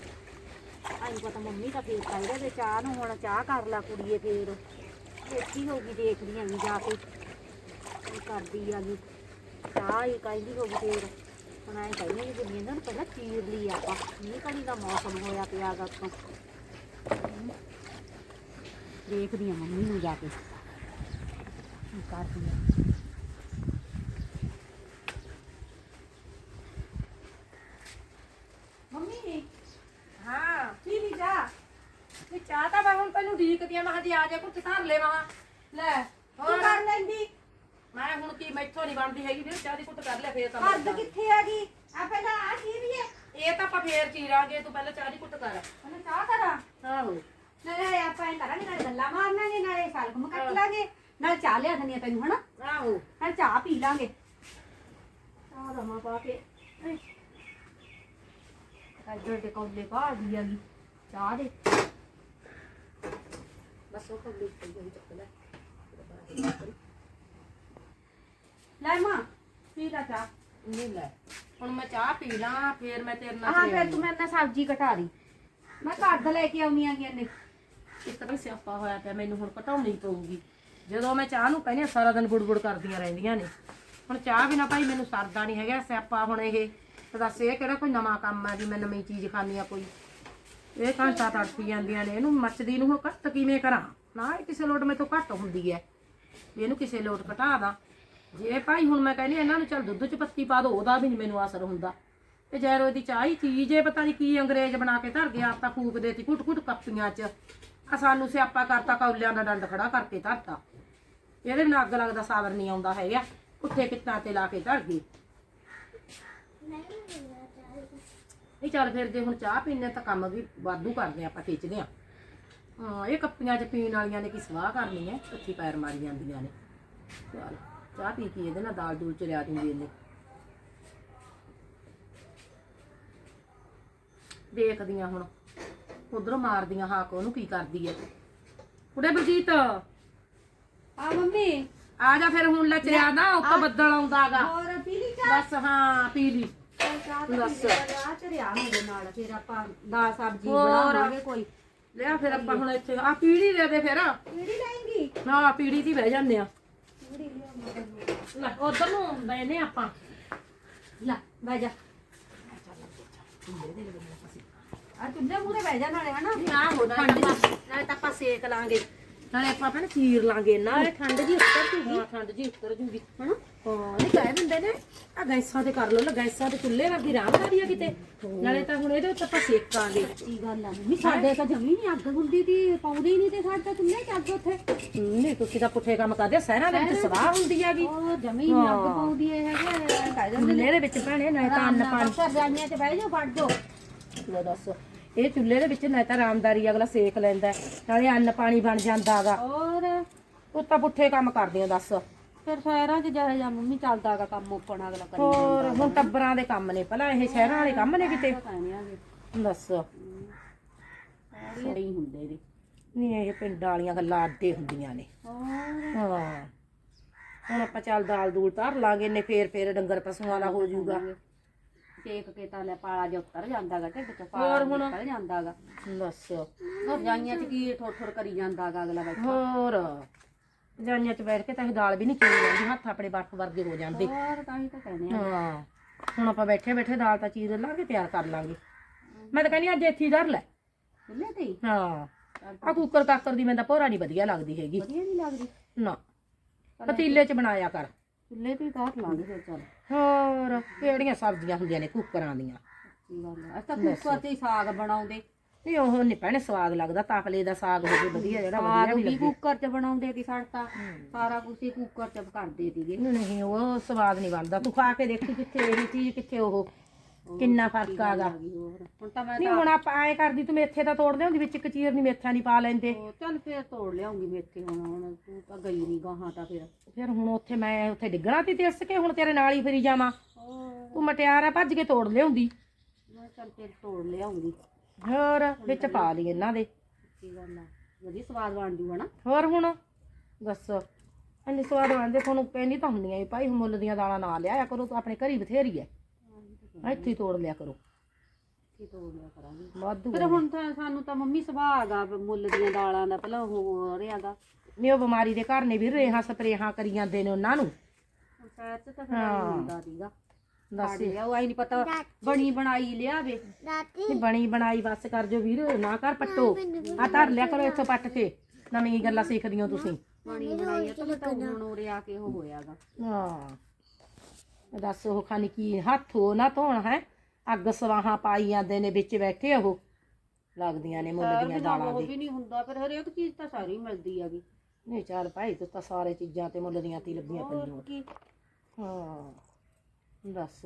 Speaker 2: ਆਈ ਪਤਾ ਮੰਮੀ ਤਾਂ ਫੇਰ ਕਹਿੰਦੇ ਤੇ ਚਾਹ ਨੂੰ ਹੁਣ ਚਾਹ ਕਰ ਲੈ ਕੁੜੀਏ ਫੇਰ। ਦੇਖੀ ਹੋਗੀ ਦੇਖਦੀ ਆਂ ਜਾ ਕੇ ਕੀ ਕਰਦੀ ਆ ਜੀ ਚਾਹ ਹੀ ਕਹਿੰਦੀ ਹੋਗੀ ਫੇਰ। ਹੁਣ ਐਂ ਕਹਿੰਦੇ ਕਿ ਦੁਨੀਆ ਨੂੰ ਪਹਿਲਾਂ ਚੀਰ ਲਈ ਆਪਾਂ। ਮੀਂਹ ਕਣੀ ਦਾ ਮੌਸਮ ਹੋਇਆ ਪਿਆ ਗਾ ਉੱਤੋਂ। ਦੇਖਦੀ ਆ ਮੰਮੀ ਨੂੰ ਜਾ ਕੇ। ਕੀ ਕਰਦੀ ਆ ਮੰਮੀ
Speaker 1: ਹਾਂ
Speaker 2: ਕੀ ਨਹੀਂ ਜਾ
Speaker 1: ਇਹ ਚਾਹ ਤਾਂ ਮੈਂ ਹੁਣ ਤੈਨੂੰ ਢੀਕਦੀ ਆ ਜਾ ਕੁੱਟ ਧਰ ਲੈ ਮਹਾ ਲੈ ਹੋਰ?
Speaker 2: ਕਰ ਲੈਂਦੀ।
Speaker 1: ਮੈਂ ਹੁਣ ਕੀ ਮੈਥੋਂ ਨਹੀਂ ਬਣਦੀ ਹੈਗੀ ਫਿਰ ਚਾਹ ਦੀ ਕੁੱਟ ਕਰ ਲੈ ਫੇਰ ਤਾਂ
Speaker 2: ਹੱਦ। ਕਿੱਥੇ ਆ ਗਈ? ਆ ਪਹਿਲਾਂ ਆ ਕੀ ਵੀ ਹੈ
Speaker 1: ਇਹ ਤਾਂ ਆਪਾਂ ਫੇਰ ਚੀਰਾਂਗੇ ਤੂੰ ਪਹਿਲਾਂ ਚਾਹ ਦੀ ਕੁੱਟ ਕਰ।
Speaker 2: ਉਹਨੇ ਚਾਹ ਕਰਾਂ?
Speaker 1: ਆਹੋ।
Speaker 2: ਨਾਲੇ ਆਪਾਂ ਇਹ ਕਰਾਂਗੇ ਨਾਲੇ ਗੱਲਾਂ ਮਾਰਨਾਂਗੇ ਨਾਲੇ ਸਲਗਮ ਕੱਟ ਲਾਂਗੇ ਨਾਲ ਚਾਹ ਲਿਆ ਦਨੀ ਤੈਨੂੰ ਹਨਾ?
Speaker 1: ਆਹੋ।
Speaker 2: ਨਾਲ ਚਾਹ ਪੀ ਲਾਂਗੇ। ਚਾਹ ਦਮਾ ਪਾ ਕੇ। ਕਾਜਰ ਦੇ ਕੋਲੇ ਪਾ ਦੀ ਚਾਹ ਦੇ।
Speaker 1: ਬਸ ਉਹ ਕੋਲ ਪਈ ਹੋਈ ਚੱਕ ਲੈ
Speaker 2: ਲੈ ਮਾਂ ਪੀ ਲਾ ਚਾਹ
Speaker 1: ਨਹੀਂ ਲੈ ਹੁਣ ਮੈਂ ਚਾਹ ਪੀ ਲਾਂ ਫੇਰ ਮੈਂ ਤੇਰੇ ਨਾਲ
Speaker 2: ਹਾਂ
Speaker 1: ਸੇਵਾ
Speaker 2: ਫਿਰ ਤੂੰ ਮੇਰੇ ਨਾਲ ਸਬਜ਼ੀ ਕਟਾ ਦੀ ਮੈਂ ਘਰ ਦਾ ਲੈ ਕੇ ਆਉਣੀ ਆਗੀ ਇਹਨੇ
Speaker 1: ਇੱਕ ਤਾਂ ਸਿਆਪਾ ਹੋਇਆ ਪਿਆ ਮੈਨੂੰ ਹੁਣ ਘਟਾਉਣੀ ਪਊਗੀ ਜਦੋਂ ਮੈਂ ਚਾਹ ਨੂੰ ਕਹਿੰਦੀ ਸਾਰਾ ਦਿਨ ਬੁੜਬੁੜ ਕਰਦੀਆਂ ਰਹਿੰਦੀਆਂ ਨੇ ਹੁਣ ਚਾਹ ਬਿਨਾ ਭਾਈ ਮੈਨੂੰ ਸਰਦਾ ਨਹੀਂ ਹੈਗਾ ਸਿਆਪਾ ਹੁਣ ਇਹ ਤੇ ਦੱਸ ਇਹ ਕਿਹੜਾ ਕੋਈ ਨਵਾਂ ਕੰਮ ਆ ਵੀ ਮੈਂ ਨਵੀਂ ਚੀਜ਼ ਖਾਣੀ ਆ ਕੋਈ ਇਹ ਘੰਟਾ ਤੜਫੀ ਜਾਂਦੀਆਂ ਨੇ, ਇਹਨੂੰ ਮੱਚਦੀ ਨੂੰ ਹੁਣ ਘੱਟ ਕਿਵੇਂ ਕਰਾਂ? ਨਾ ਇਹ ਕਿਸੇ ਲੋਟ ਮੇਥੋਂ ਘੱਟ ਹੁੰਦੀ ਹੈ। ਇਹਨੂੰ ਕਿਸੇ ਲੋਟ ਘਟਾ ਦਾਂ। ਜੇ ਭਾਈ ਹੁਣ ਮੈਂ ਕਹਿੰਦੀ ਇਹਨਾਂ ਨੂੰ ਚੱਲ ਦੁੱਧ 'ਚ ਪੱਤੀ ਪਾ ਦੋ, ਉਹਦਾ ਵੀ ਨਹੀਂ ਮੈਨੂੰ ਅਸਰ ਹੁੰਦਾ। ਤੇ ਜੈਰੋ ਦੀ ਚਾਹ ਹੀ ਚੀਜ਼ ਏ ਪਤਾ ਨਹੀਂ ਕੀ ਅੰਗਰੇਜ਼ ਬਣਾ ਕੇ ਧਰ ਗਿਆ ਆਪਾਂ ਫੂਕ ਦੇਤੀ ਘੁੱਟ ਘੁੱਟ ਕੱਪੀਆਂ 'ਚ। ਆ ਸਾਨੂੰ ਸਿਆਪਾ ਕਰਤਾ, ਕੌਲਿਆਂ ਦਾ ਡੰਡ ਖੜਾ ਕਰਕੇ ਧਰਤਾ। ਇਹਦੇ ਬਿਨਾਂ ਅੱਗ ਲੱਗਦਾ, ਸਾਵਰ ਨਹੀਂ ਆਉਂਦਾ ਹੈਗਾ। ਉੱਥੇ ਕਿੱਤਾਂ ਤੇ ਲਾ ਕੇ ਧਰ ਗਈ।
Speaker 3: ਨਹੀਂ
Speaker 1: ਚੱਲ ਫਿਰ ਜੇ ਹੁਣ ਚਾਹ ਪੀਣੇ ਤਾਂ ਕੰਮ ਵੀ ਵਾਧੂ ਕਰਦੇ ਆਪਾਂ ਖਿੱਚਦੇ ਆ ਹਾਂ ਇਹ ਕੱਪੀਆਂ 'ਚ ਪੀਣ ਵਾਲੀਆਂ ਨੇ ਕੀ ਸਵਾਹ ਕਰਨੀ ਹੈ ਇੱਥੇ ਪੈਰ ਮਾਰੀ ਜਾਂਦੀਆਂ ਨੇ। ਚੱਲ ਚਾਹ ਪੀ ਕੇ ਇਹਦੇ ਨਾਲ ਦਾਲ ਦੂਲ ਚ ਲਿਆ ਦਿੰਦੀ ਇਹਨੇ। ਦੇਖਦੀਆਂ ਹੁਣ ਉਧਰੋਂ ਮਾਰਦੀਆਂ ਹਾਕ ਉਹਨੂੰ ਕੀ ਕਰਦੀ ਹੈ। ਕੁੜੇ ਬਲਜੀਤ।
Speaker 2: ਆ ਮੰਮੀ।
Speaker 1: ਆ ਜਾ ਫਿਰ ਹੁਣ ਲੈ ਚਿਆ ਨਾ ਉੱਤੋਂ ਬੱਦਲ ਆਉਂਦਾਗਾ।
Speaker 2: ਹੋਰ ਚਾਹ?
Speaker 1: ਬਸ ਹਾਂ ਪੀ
Speaker 2: ਮੇਰੇ ਨਾਲ ਫਿਰ ਆਪਾਂ ਦਾਲ ਸਬਜ਼ੀ
Speaker 1: ਹੋਰ।
Speaker 2: ਬਣਾਵਾਂਗੇ ਕੋਈ
Speaker 1: ਲਿਆ ਫਿਰ ਆਪਾਂ ਹੁਣ ਇੱਥੇ ਆ ਪੀੜੀ ਦੇ ਦੇ ਫਿਰ।
Speaker 2: ਕਿਹੜੀ ਲੈਂਗੀ
Speaker 1: ਨਾ ਪੀੜੀ ਦੀ ਬਹਿ ਜਾਂਦੇ ਆ।
Speaker 2: ਕਿਹੜੀ ਲਿਆ
Speaker 1: ਲੈ ਉਧਰ ਨੂੰ ਬੈਨੇ ਆਪਾਂ।
Speaker 2: ਲੈ ਬਹਿ ਜਾ। ਆ ਚੁੱਲ੍ਹੇ ਮੂਰੇ ਬਹਿ ਜਾ ਨਾਲੇ ਹਨਾ
Speaker 1: ਆ ਹੋ ਨਾਲੇ ਨਾਲੇ ਤਾਂ ਆਪਾਂ ਸੇਕ ਲਾਂਗੇ। ਨਾਲੇ ਆਪਾਂ ਪਹਿਲਾਂ ਚੀਰ ਲਾਂਗੇ ਨਾਲੇ ਠੰਡ ਜੀ ਉੱਤਰ ਜੂਗੀ। ਹਾਂ ਠੰਡ ਜੀ ਉੱਤਰ ਜੂਗੀ
Speaker 2: ਹਨਾ?
Speaker 1: ਹਾਂ ਇਹ ਕਹਿ ਦਿੰਦੇ ਨੇ ਆ ਗੈਸਾਂ ਤੇ ਕਰ ਲਓ ਲੈ ਗੈਸਾਂ ਤੇ ਚੁੱਲ੍ਹੇ ਵਰਗੀ ਆਰਾਮਦਾਰੀ ਆ ਕਿਤੇ। ਨਾਲੇ ਤਾਂ ਹੁਣ ਇਹਦੇ ਉੱਤੇ ਆਪਾਂ ਸੇਕਾਂਗੇ।
Speaker 2: ਕੀ ਗੱਲ ਆ ਮੰਮੀ ਸਾਡੇ ਤਾਂ ਜਮੀ ਨਹੀਂ ਅੱਗ ਹੁੰਦੀ ਦੀ ਪਾਉਂਦੇ ਹੀ ਨਹੀਂ ਤੇ ਸਾਡੇ ਤਾਂ ਚੁੱਲ੍ਹੇ ਚ ਅੱਗ ਉੱਥੇ।
Speaker 1: ਨਹੀਂ ਤੁਸੀਂ ਤਾਂ ਪੁੱਠੇ ਕੰਮ ਕਰਦੇ ਸ਼ਹਿਰਾਂ ਦੇ ਵਿੱਚ ਸਵਾਹ ਹੁੰਦੀ ਹੈਗੀ।
Speaker 2: ਉਹ ਜਮੀ ਨਹੀਂ ਅੱਗ ਪਾਉਂਦੀ ਇਹ ਹੈਗੇ ਕਹਿ ਦਿੰਦੇ
Speaker 1: ਚੁੱਲ੍ਹੇ ਦੇ ਵਿੱਚ ਭੈਣੇ ਨਾਲੇ ਤਾਂ ਅੰਨ ਪਾਣੀ।
Speaker 2: ਘਰ ਜਾਣੀਆਂ ਚ ਬਹਿ ਜਾਓ ਫੜ ਜਾਓ।
Speaker 1: ਲੈ ਦੱਸ। ਇਹ ਚੁੱਲ੍ਹੇ ਦੇ ਵਿੱਚ ਨਾ ਤਾਂ ਆਰਾਮਦਾਰੀ ਅਗਲਾ ਸੇਕ ਲੈਂਦਾ ਹੈ, ਨਾਲੇ ਅੰਨ ਪਾਣੀ ਬਣ ਜਾਂਦਾਗਾ
Speaker 2: ਔਰ
Speaker 1: ਉਹ ਤਾਂ ਪੁੱਠੇ ਕੰਮ ਕਰਦੀਆਂ ਦੱਸ।
Speaker 2: ਫਿਰ ਸ਼ਹਿਰਾਂ ਚ ਜਿਹੇ ਜਾਂ ਮੰਮੀ ਚੱਲਦਾਗਾ ਕੰਮ ਓਪਨ ਅਗਲਾ ਕਰੀ
Speaker 1: ਹੋਰ ਹੁਣ ਟੱਬਰਾਂ ਦੇ ਕੰਮ ਨੇ ਪਹਿਲਾਂ ਇਹ ਸ਼ਹਿਰਾਂ ਵਾਲੇ ਕੰਮ ਨੇ ਕਿਤੇ?
Speaker 2: ਕਹਿੰਦੇ
Speaker 1: ਦੱਸ।
Speaker 2: ਸਾਰੇ ਹੀ ਹੁੰਦੇ ਨੇ।
Speaker 1: ਨਹੀਂ ਇਹ ਪਿੰਡਾਂ ਵਾਲੀਆਂ ਗੱਲਾਂ ਅੱਡੇ ਹੁੰਦੀਆਂ ਨੇ। ਹਾਂ। ਹੁਣ ਆਪਾਂ ਚੱਲ ਦਾਲ ਦੂਲ ਧਰ ਲਾਂਗੇ ਨੇ ਫੇਰ ਫੇਰ ਡੰਗਰ ਪਸ਼ੂਆਂ ਵਾਲਾ ਹੋ ਜਾਊਗਾ।
Speaker 2: ਸੇਕ ਕੇ ਤਾਂ ਲੈ ਪਾਲਾ ਜਿਹਾ ਉੱਤਰ ਜਾਂਦਾਗਾ ਢਿੱਡ ਚ
Speaker 1: ਹੋਰ
Speaker 2: ਪਾਲਾ
Speaker 1: ਹੁਣ?
Speaker 2: ਨਿਕਲ ਜਾਂਦਾਗਾ।
Speaker 1: ਦੱਸ
Speaker 2: ਰਜਾਈਆਂ ਚ ਕੀ ਠੋਠ ਠੋਠ ਕਰੀ ਜਾਂਦਾਗਾ ਅਗਲਾ ਬੈਠਾ।
Speaker 1: ਹੋਰ? ਜਾਨੀਆਂ ਚ ਬੈਠ ਕੇ ਤਾਂ ਇਹ ਦਾਲ ਵੀ ਨਹੀਂ ਚੀਰੀ ਜਾਂਦੀ ਹੱਥ ਆਪਣੇ ਬਰਫ ਵਰਗੇ ਹੋ ਜਾਂਦੇ।
Speaker 2: ਹੋਰ ਤਾਂ ਹੀ ਤਾਂ ਕਹਿੰਦੇ ਆ।
Speaker 1: ਹਾਂ। ਹੁਣ ਆਪਾਂ ਬੈਠੇ ਬੈਠੇ ਦਾਲ ਤਾਂ ਚੀਰ ਲਾਂਗੇ ਤਿਆਰ ਕਰ ਲਾਂਗੇ। ਮੈਂ ਤਾਂ ਕਹਿੰਦੀ ਅੱਜ ਇੱਥੇ ਹੀ ਧਰ ਲੈ।
Speaker 2: ਚੁੱਲ੍ਹੇ ਤੇ? ਹੀ।
Speaker 1: ਹਾਂ ਆ ਕੁੱਕਰ ਕਾਕਰ ਦੀ ਮੈਨੂੰ ਤਾਂ ਭੋਰਾ ਨਹੀਂ ਵਧੀਆ ਲੱਗਦੀ ਹੈਗੀ।
Speaker 2: ਵਧੀਆ ਨਹੀਂ ਲੱਗਦੀ?
Speaker 1: ਨਾ। ਪਤੀਲੇ 'ਚ ਬਣਾਇਆ ਕਰ।
Speaker 2: ਚੁੱਲ੍ਹੇ ਤੇ ਹੀ ਲਾਂਗੇ ਫਿਰ ਚੱਲ।
Speaker 1: ਹੋਰ ਕਿਹੜੀਆਂ ਸਬਜ਼ੀਆਂ ਹੁੰਦੀਆਂ ਨੇ ਕੁੱਕਰਾਂ ਦੀਆਂ?
Speaker 2: ਅਸੀਂ ਕੁੱਕਰ ਤੇ ਹੀ ਸਾਗ ਬਣਾਉਂਦੇ।
Speaker 1: ਨਹੀਂ ਉਹ ਨਹੀਂ ਭੈਣੇ ਸਵਾਦ ਲੱਗਦਾ ਤਾਕਲੇ ਦਾ ਸਾਗ ਹੋਵੇ ਵਧੀਆ ਜਿਹੜਾ ਵਧੀਆ ਵੀ
Speaker 2: ਵੀ
Speaker 1: ਲੱਗੇ।
Speaker 2: ਕੁੱਕਰ ਚ ਬਣਾਉਂਦੇ ਸੀ ਸਾਡਾ ਸਾਰਾ ਕੁਝ ਹੀ ਕੁੱਕਰ ਚ ਕਰਦੇ ਸੀਗੇ।
Speaker 1: ਨਹੀਂ ਉਹ ਸਵਾਦ ਨਹੀਂ ਬਣਦਾ। ਤੂੰ ਖਾ ਕੇ ਦੇਖੀ ਕਿੱਥੇ ਇਹ ਚੀਜ਼ ਕਿੱਥੇ ਉਹ ਕਿੰਨਾ ਫ਼ਰਕ ਆਗਾ।
Speaker 2: ਹੁਣ ਤਾਂ ਮੈਂ
Speaker 1: ਨਹੀਂ ਹੁਣ ਆਪਾਂ ਐ ਕਰਦੀ ਤੂੰ ਮੇਥੇ ਤਾਂ ਤੋੜਦੇ ਹੁੰਦੀ ਵਿੱਚ ਕਚੀਰ ਨਹੀਂ ਮੇਥਾਂ ਨਹੀਂ ਪਾ ਲੈਂਦੇ।
Speaker 2: ਉਹ ਚੱਲ ਫੇਰ ਤੋੜ ਲਿਆਉਂਗੀ ਮੇਥੇ ਹੁਣ ਹੁਣ ਤੂੰ ਤਾਂ ਗਈ ਨਹੀਂ ਗਾਹਾਂ ਤਾਂ ਫਿਰ।
Speaker 1: ਫਿਰ ਹੁਣ ਉੱਥੇ ਮੈਂ ਉੱਥੇ ਡਿੱਗਣਾ ਤੀ ਤਿਸ ਕੇ ਹੁਣ ਤੇਰੇ ਨਾਲ ਹੀ ਫਿਰੀ ਜਾਵਾਂ। ਤੂੰ ਮਟਿਆਰ ਆ ਭੱਜ ਕੇ ਤੋੜ ਲਿਆਉਂਦੀ।
Speaker 2: ਮੈਂ ਚੱਲ ਫੇਰ ਤੋੜ ਲਿਆਉਂਗੀ।
Speaker 1: ਹੋਰ ਵਿੱਚ ਪਾ ਲਈ ਇਹਨਾਂ ਦੇ।
Speaker 2: ਕੀ ਗੱਲ ਆ। ਵਧੀਆ ਸਵਾਦ ਬਣ ਜੂ ਹਨਾ
Speaker 1: ਹੋਰ ਹੁਣ ਦੱਸ। ਇੰਨੀ ਸਵਾਦ ਬਣਦੇ ਤੁਹਾਨੂੰ ਕਹਿੰਦੀ ਤਾਂ ਹੁੰਦੀਆਂ ਭਾਈ ਮੁੱਲ ਦੀਆਂ ਦਾਲਾਂ ਨਾ ਲਿਆਇਆ ਕਰੋ ਤੂੰ ਆਪਣੇ ਘਰੀ ਬਥੇਰੀ ਐ। ਇੱਥੇ ਹੀ ਤੋੜ ਲਿਆ ਕਰੋ।
Speaker 2: ਕੀ ਤੋੜ ਲਿਆ ਕਰਾਂਗੀ।
Speaker 1: ਵਾਧੂ
Speaker 2: ਫਿਰ ਹੁਣ ਤਾਂ ਸਾਨੂੰ ਤਾਂ ਮੰਮੀ ਸੁਭਾਅ ਗਾ ਮੁੱਲ ਦੀਆਂ ਦਾਲਾਂ ਦਾ ਪਹਿਲਾਂ ਹੋ ਰਿਹਾਗਾ
Speaker 1: ਨਹੀਂ ਉਹ ਬਿਮਾਰੀ ਦੇ ਘਰ ਨੇ ਵੀ ਰੇਹਾਂ ਸਪਰੇਹਾਂ ਕਰੀ ਜਾਂਦੇ ਨੇ ਉਹਨਾਂ ਨੂੰ।
Speaker 2: ਹੁਣ ਸ਼ਹਿਰ ਚ ਤਾਂ ਫਿਰ ਆਈ ਹੁੰਦਾ ਸੀਗਾ।
Speaker 1: ਦੱਸ।
Speaker 2: ਲਿਆ ਉਹ ਆਈ ਨਹੀਂ ਪਤਾ ਬਣੀ ਬਣਾਈ ਲਿਆਵੇ।
Speaker 3: ਰਾਤੀ
Speaker 1: ਨਹੀਂ ਬਣੀ ਬਣਾਈ ਬਸ ਕਰ ਜੋ ਵੀਰ ਨਾ ਕਰ ਪੱਟੋ। ਆ ਧਰ ਲਿਆ ਕਰੋ ਇੱਥੋਂ ਪੱਟ ਕੇ। ਨਵੀਂ ਗੱਲਾਂ ਸਿੱਖਦੀਆਂ ਤੁਸੀਂ।
Speaker 2: ਬਣੀ ਬਣਾਈ ਆ ਤਾਂ ਤਾਂ ਹੁਣ ਉਰੇ ਆ ਕੇ ਉਹ ਹੋਇਆਗਾ
Speaker 1: ਹਾਂ। ਦੱਸ ਉਹ ਖਾਨੀ ਕੀ ਹੱਥ ਹੋ ਨਾ ਧੋਣ ਹੈ? ਅੱਗ ਸਵਾਹਾਂ ਪਾਈ ਜਾਂਦੇ ਨੇ ਵਿੱਚ ਬੈਠੇ ਉਹ। ਲੱਗਦੀਆਂ ਨੇ ਮੁੱਲ ਦੀਆਂ ਦਾਲਾਂ
Speaker 2: ਉਹ
Speaker 1: ਦੀ
Speaker 2: ਵੀ ਨਹੀਂ ਹੁੰਦਾ ਫਿਰ ਹਰੇਕ ਚੀਜ਼ ਤਾਂ ਸਾਰੀ ਮਿਲਦੀ ਹੈਗੀ।
Speaker 1: ਨਹੀਂ ਚੱਲ ਭਾਈ ਤੂੰ ਤਾਂ ਸਾਰੇ ਚੀਜ਼ਾਂ ਤੇ ਮੁੱਲ ਦੀਆਂ ਤੀ ਲੱਗੀਆਂ ਪਈਆਂ।
Speaker 2: ਹੋਰ ਕੀ?
Speaker 1: ਹਾਂ ਦੱਸ।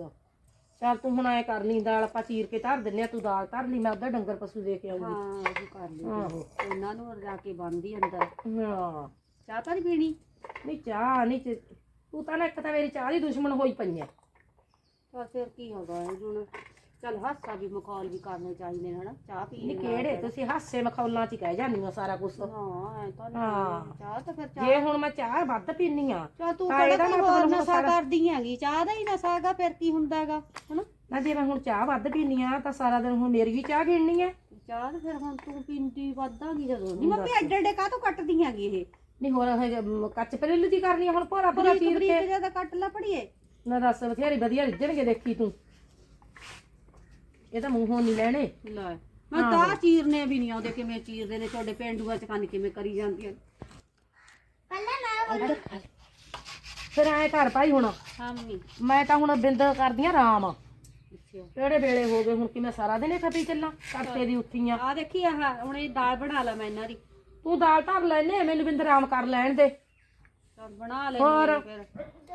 Speaker 1: ਚੱਲ ਤੂੰ ਹੁਣ ਐ ਕਰ ਲਈ ਦਾਲ ਆਪਾਂ ਚੀਰ ਕੇ ਧਰ ਦਿੰਨੇ ਆ ਤੂੰ ਦਾਲ ਧਰ ਲਈ ਮੈਂ ਉਧਰ ਡੰਗਰ ਪਸ਼ੂ ਦੇ ਕੇ ਆਉਂਗੀ
Speaker 2: ਹਾਂ ਉਹ ਕਰ ਲਈ।
Speaker 1: ਆਹੋ।
Speaker 2: ਉਹਨਾਂ ਨੂੰ ਜਾ ਕੇ ਬੰਦੀ ਅੰਦਰ।
Speaker 1: ਹਾਂ।
Speaker 2: ਚਾਹ ਤਾਂ ਨਹੀਂ ਪੀਣੀ?
Speaker 1: ਨਹੀਂ ਚਾਹ ਨਹੀਂ ਤੇ ਤੂੰ ਤਾਂ ਨਾ ਇੱਕ ਤਾਂ ਮੇਰੀ ਚਾਹ ਦੀ ਦੁਸ਼ਮਣ ਹੋਈ ਪਈ ਐ।
Speaker 2: ਤਾਂ ਫਿਰ ਕੀ ਹੋਗਾ ਹੁਣ? ਚੱਲ ਹਾਸਾ ਵੀ ਮਖੌਲ ਵੀ ਕਰਨੇ ਚਾਹੀਦੇ ਨੇ ਹਨਾ ਚਾਹ ਪੀ
Speaker 1: ਨਹੀਂ ਕਿਹੜੇ ਤੁਸੀਂ ਹਾਸੇ ਮਖੌਲਾਂ ਚ ਹੀ ਕਹਿ ਜਾਂਦੀ ਹੋ ਸਾਰਾ ਕੁਝ
Speaker 2: ਹਾਂ ਐ ਤਾਂ
Speaker 1: ਹਾਂ।
Speaker 2: ਨਹੀਂ ਚਾਹ ਤਾਂ ਫਿਰ ਚਾਹ
Speaker 1: ਜੇ ਹੁਣ ਮੈਂ ਚਾਹ ਵੱਧ ਪੀਨੀ ਆ
Speaker 2: ਚੱਲ ਤੂੰ
Speaker 1: ਤਾਂ
Speaker 2: ਕਿਹੜਾ
Speaker 1: ਇਹਦਾ
Speaker 2: ਕੋਈ
Speaker 1: ਮਤਲਬ
Speaker 2: ਹੋਰ
Speaker 1: ਹੁਣ
Speaker 2: ਨਸ਼ਾ
Speaker 1: ਸਾਰਾ-
Speaker 2: ਕਰਦੀ ਹੈਗੀ ਚਾਹ ਦਾ ਹੀ ਨਸ਼ਾ ਹੈਗਾ ਫਿਰ ਕੀ ਹੁੰਦਾਗਾ ਹਨਾ?
Speaker 1: ਨਾ ਜੇ ਮੈਂ ਹੁਣ ਚਾਹ ਵੱਧ ਪੀਨੀ ਆ ਤਾਂ ਸਾਰਾ ਦਿਨ ਹੁਣ ਮੇਰੀ ਵੀ ਚਾਹ ਗਿਣਨੀ ਐ
Speaker 2: ਚਾਹ ਤਾਂ ਫਿਰ ਹੁਣ ਤੂੰ ਪੀਂਦੀ ਵੱਧਾਂਗੀ ਜਦੋਂ। ਨਹੀਂ ਮੰਮੀ ਐਡੇ ਐਡੇ ਕਾਹ ਤੋਂ ਕੱਟਦੀ ਹੈਗੀ ਇਹ?
Speaker 1: ਨਹੀਂ ਹੋਰ ਇਹ ਜੇ, ਮ, ਕੱਚ ਪਰੇਲ ਦੀ ਕਰਨੀ ਆ ਹੁਣ ਭੋਰਾ ਭੋਰਾ
Speaker 2: ਬਰੀਕ
Speaker 1: ਚੀਰ
Speaker 2: ਬਰੀਕ
Speaker 1: ਕੇ।
Speaker 2: ਜ਼ਿਆਦਾ ਕੱਟ ਲੈ ਪੜੀਏ
Speaker 1: ਨਾ ਦੱਸ ਬਥੇਰੀ ਵਧੀਆ ਰਿੱਝਣਗੇ ਦੇਖੀ ਤੂੰ। ਇਹ ਤਾਂ ਮੂੰਹੋਂ ਨਹੀਂ ਲੈਣੇ।
Speaker 2: ਲੈ ਮੈਂ ਤਾਂ ਚੀਰਨੇ ਵੀ ਨਹੀਂ ਆਉਂਦੇ ਕਿਵੇਂ ਚੀਰਦੇ ਨੇ ਤੁਹਾਡੇ ਪਿੰਡੂਆਂ ਚ ਕੰਨ ਕਿਵੇਂ ਕਰੀ ਜਾਂਦੀਆਂ
Speaker 3: ਪਹਿਲਾਂ ਮੈਂ
Speaker 1: ਫਿਰ ਐ ਘਰ ਭਾਈ ਹੁਣ। ਮੈਂ ਤਾਂ ਹੁਣ ਬਿੰਦ ਕਰਦੀ ਆ ਆਰਾਮ।
Speaker 2: ਅੱਛਾ।
Speaker 1: ਕਿਹੜੇ ਵੇਲੇ ਹੋ ਗਏ ਹੁਣ ਕਿ ਮੈਂ ਸਾਰਾ ਦਿਨ ਇਹ ਖਪੀ ਚੱਲਾਂ ਕਰਤੇ ਦੀ ਉੱਠੀ ਆ।
Speaker 2: ਆ ਦੇਖੀ ਆਹ ਹੁਣ ਇਹ ਦਾਲ ਬਣਾ ਲਾ ਮੈਂ ਇਹਨਾਂ ਦੀ।
Speaker 1: ਤੂੰ ਦਾਲ ਧਰ ਲੈਨੇ ਮੈਨੂੰ ਬਿੰਦ ਆਰਾਮ ਕਰ ਲੈਣ ਦੇ।
Speaker 2: ਚੱਲ ਬਣਾ ਲੈ
Speaker 1: ਹੋਰ?
Speaker 2: ਫਿਰ।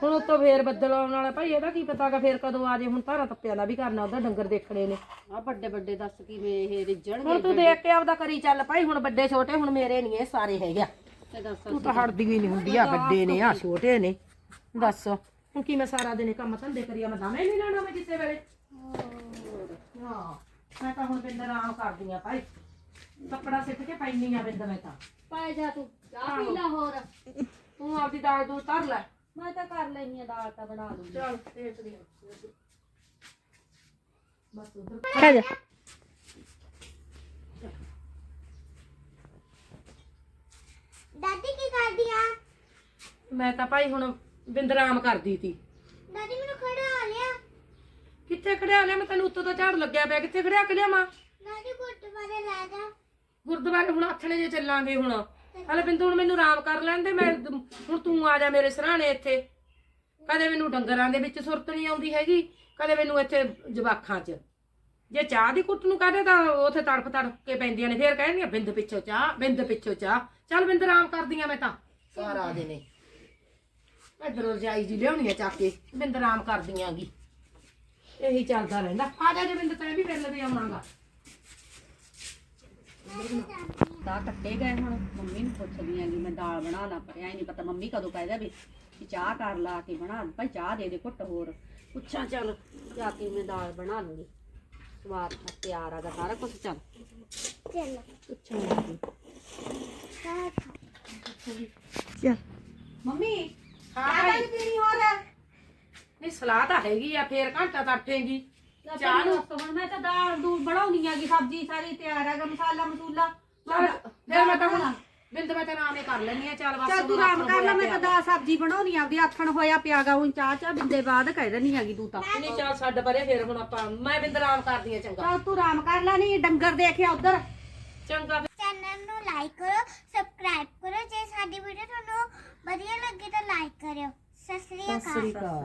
Speaker 1: ਹੁਣ ਉੱਤੋਂ ਫੇਰ ਬੱਦਲ ਆਉਣ ਵਾਲਾ। ਭਾਈ ਇਹਦਾ ਕੀ ਪਤਾਗਾ ਫੇਰ ਕਦੋਂ ਆ ਜੇ ਹੁਣ ਧਾਰਾ ਤੱਪਿਆਂ ਦਾ ਵੀ ਕਰਨਾ ਉਹਦਾ ਡੰਗਰ ਦੇਖਣੇ ਨੇ।
Speaker 2: ਆ ਵੱਡੇ ਵੱਡੇ ਦੱਸ ਕਿਵੇਂ ਇਹ ਰਿੱਜਣਗੇ
Speaker 1: ਹੁਣ ਤੂੰ ਦੇਖ ਕੇ ਆਪਦਾ ਕਰੀ ਚੱਲ ਭਾਈ ਹੁਣ ਵੱਡੇ ਛੋਟੇ ਹੁਣ ਮੇਰੇ ਨਹੀਂ ਇਹ ਸਾਰੇ ਹੈਗੇ।
Speaker 2: ਤੇ ਦੱਸ
Speaker 1: ਤੂੰ ਤਾਂ ਹਟਦੀ ਵੀ ਨਹੀਂ ਹੁੰਦੀ ਆ ਵੱਡੇ ਨੇ ਆ ਛੋਟੇ ਨੇ। ਦੱਸ ਹੁਣ ਕੀ ਮੈਂ ਸਾਰਾ ਦਿਨ ਕੰਮ ਧੰਦੇ ਕਰੀਆ ਮੈਂ ਹੀ ਨਹੀਂ ਲੈਣਾ ਮੈਂ ਕਿਸੇ ਵੇਲੇ। ਹਾਂ ਮੈਂ ਤਾਂ ਹੁਣ ਬਿੰਦ ਆਰਾਮ ਕਰਦੀ ਆ ਭਾਈ। ਕੱਪੜਾ ਸਿੱਟ ਕੇ ਪੈਣੀ ਆ ਬਿੰਦ ਮੈਂ ਤਾਂ।
Speaker 2: ਪੈ ਜਾ ਤੂੰ ਚਾਹ ਪੀ ਲੈ ਹੋਰ।
Speaker 1: ਤੂੰ ਆਪਦੀ ਦਾਲ ਦੂਲ ਧਰ ਲੈ।
Speaker 2: ਮੈਂ ਤਾਂ ਕਰ ਲੈਣੀ ਆ ਦਾਲ ਤਾਂ ਬਣਾ ਲੂੰਗੀ
Speaker 1: ਚੱਲ ਦੇਖਦੀ ਆ ਬਸ ਉਧਰ। ਖਾ ਜਾ।
Speaker 3: ਦਾਦੀ ਕੀ ਕਰਦੀ ਆ?
Speaker 1: ਮੈਂ ਤਾਂ ਭਾਈ ਹੁਣ ਬਿੰਦ ਆਰਾਮ ਕਰਦੀ ਤੀ।
Speaker 3: ਦਾਦੀ ਮੈਨੂੰ ਖੜਾ ਲਿਆ।
Speaker 1: ਕਿੱਥੇ ਖੜਿਆ ਲਿਆ? ਮੈਂ ਤੈਨੂੰ ਉੱਤੋਂ ਤਾਂ ਝਾੜ ਲੱਗਿਆ ਪਿਆ। ਕਿੱਥੇ ਖੜਿਆ ਕੇ ਲਿਆਵਾਂ?
Speaker 3: ਦਾਦੀ ਗੁਰਦੁਆਰੇ ਲੈ ਜਾ।
Speaker 1: ਗੁਰਦੁਆਰੇ ਹੁਣ ਆਥਣੇ ਜੇ ਚੱਲਾਂਗੇ ਹੁਣ। ਹਲੇ ਬਿੰਦੂ ਹੁਣ ਮੈਨੂੰ ਆਰਾਮ ਕਰ ਲੈਣ ਦੇ, ਮੈਂ ਦ- ਹੁਣ ਤੂੰ ਆ ਜਾ ਮੇਰੇ ਸਰਾਣੇ ਇੱਥੇ। ਕਦੇ ਮੈਨੂੰ ਡੰਗਰਾਂ ਦੇ ਵਿੱਚ ਸੁਰਤ ਨਹੀਂ ਆਉਂਦੀ ਹੈਗੀ, ਕਦੇ ਮੈਨੂੰ ਇੱਥੇ ਜਵਾਖਾਂ 'ਚ। ਜੇ ਚਾਹ ਦੀ ਕੁੱਟ ਨੂੰ ਕਹਦੇ ਤਾਂ ਉਥੇ ਤੜਫ ਤੜਫ ਕੇ ਪੈਂਦੀਆਂ ਨੇ, ਫੇਰ ਕਹਿੰਦੀਆਂ ਬਿੰਦ ਪਿੱਛੋਂ ਚਾਹ, ਬਿੰਦ ਪਿੱਛੋਂ ਚਾਹ। ਚੱਲ ਬਿੰਦ ਆਰਾਮ ਕਰਦੀਆਂ ਮੈਂ ਤਾਂ। ਸਾਰਾ ਦਿਨ ਹੀ। ਇਧਰੋਂ ਰਜਾਈ ਜੀ ਲਿਆਉਣੀ ਆ ਚੱਕ ਕੇ, ਬਿੰਦ ਆਰਾਮ ਕਰਦੀਆਂ ਗੀ। ਇਹੀ ਚੱਲਦਾ ਰਹਿੰਦਾ। ਆ ਜਾ ਜੇ ਬਿੰਦ ਤੈਂ ਵੀ ਮਿਲ ਵੀ ਆਉਣਾਗਾ
Speaker 2: ਦਾ ਕੱਟੇ ਗਏ ਹੁਣ। ਮੰਮੀ ਨੂੰ ਪੁੱਛਦੀ ਆਂਗੀ ਮੈਂ ਦਾਲ ਬਣਾ ਲਾ ਪਰ ਐ ਨਹੀਂ ਪਤਾ ਮੰਮੀ ਕਦੋਂ ਕਹਿਦਾ ਵੀ ਕਿ ਚਾਹ ਕਰ ਲਾ ਕੇ ਬਣਾ ਭਾਈ ਚਾਹ ਦੇ ਦੇ ਘੁੱਟ ਹੋਰ। ਪੁੱਛਾਂ ਚੱਲ ਜਾ ਕੇ ਮੈਂ ਦਾਲ ਬਣਾ ਲੂੰਗੀ। ਸਵਾਦ ਨਾਲ ਤਿਆਰ ਆਗਾ ਸਾਰਾ ਕੁਝ ਚੱਲ।
Speaker 3: ਚੱਲ।
Speaker 2: ਪੁੱਛਾਂ ਲੱਗੀ
Speaker 3: ਖਾ
Speaker 1: ਚੱਲ।
Speaker 2: ਮੰਮੀ
Speaker 1: ਹਾਂ
Speaker 2: ਨਹੀਂ ਪੀਣੀ ਹੋਰ?
Speaker 1: ਨਹੀਂ ਸਲਾਹ ਤਾਂ ਹੈਗੀ ਆ ਫੇਰ ਘੰਟਾ ਤੱਟੇਗੀ
Speaker 2: ਚਾਹ
Speaker 1: ਚਾਹ ਨੂੰ?
Speaker 2: ਨੂੰ ਹੁਣ ਮੈਂ ਤਾਂ ਦਾਲ ਦੂਲ ਬਣਾਉਣੀ ਆਗੀ ਸਬਜ਼ੀ ਸਾਰੀ ਤਿਆਰ ਹੈਗਾ ਮਸਾਲਾ ਮਸੂਲਾ।
Speaker 1: ਚੱਲ ਫਿਰ ਮੈਂ ਤਾਂ ਹੁਣ ਬਿੰਦ ਮੈਂ ਤਾਂ ਆਰਾਮ ਹੀ ਕਰ ਲੈਣੀ ਆ ਚੱਲ ਬਸ
Speaker 2: ਚੱਲ ਤੂੰ
Speaker 1: ਹੁਣ
Speaker 2: ਆਰਾਮ
Speaker 1: ਆਥਣ
Speaker 2: ਕਰ ਲੈ
Speaker 1: ਹੋਇਆ
Speaker 2: ਮੈਂ ਤਾਂ ਦਾਲ ਸਬਜ਼ੀ ਬਣਾਉਣੀ ਆਪਦੀ ਆਥਣ ਹੋਇਆ ਪਿਆਗਾ ਹੁਣ ਚਾਹ ਚਾਹ ਬਿੰਦੇ ਬਾਅਦ ਕਹਿ ਦੇਣੀ ਹੈਗੀ ਤੂੰ ਤਾਂ।
Speaker 1: ਪਿਆ। ਨਹੀਂ ਚੱਲ ਛੱਡ ਪਰੇ ਫੇਰ ਹੁਣ ਆਪਾਂ ਮੈਂ ਬਿੰਦ ਆਰਾਮ ਕਰਦੀ ਆ ਚੰਗਾ।
Speaker 2: ਚੱਲ ਤੂੰ ਆਰਾਮ ਕਰ ਲੈ ਨਹੀਂ ਡੰਗਰ ਦੇਖਿਆ ਉਧਰ।
Speaker 1: ਚੰਗਾ।
Speaker 3: ਚੈਨਲ ਨੂੰ ਲਾਈਕ ਕਰੋ ਸਬਸਕ੍ਰਾਈਬ ਕਰੋ ਜੇ ਸਾਡੀ ਵੀਡੀਓ ਤੁਹਾਨੂੰ ਵਧੀਆ ਲੱਗੀ ਤਾਂ ਲਾਈਕ ਕਰਿਓ। ਸਤਿ ਸ੍ਰੀ
Speaker 1: ਅਕਾਲ।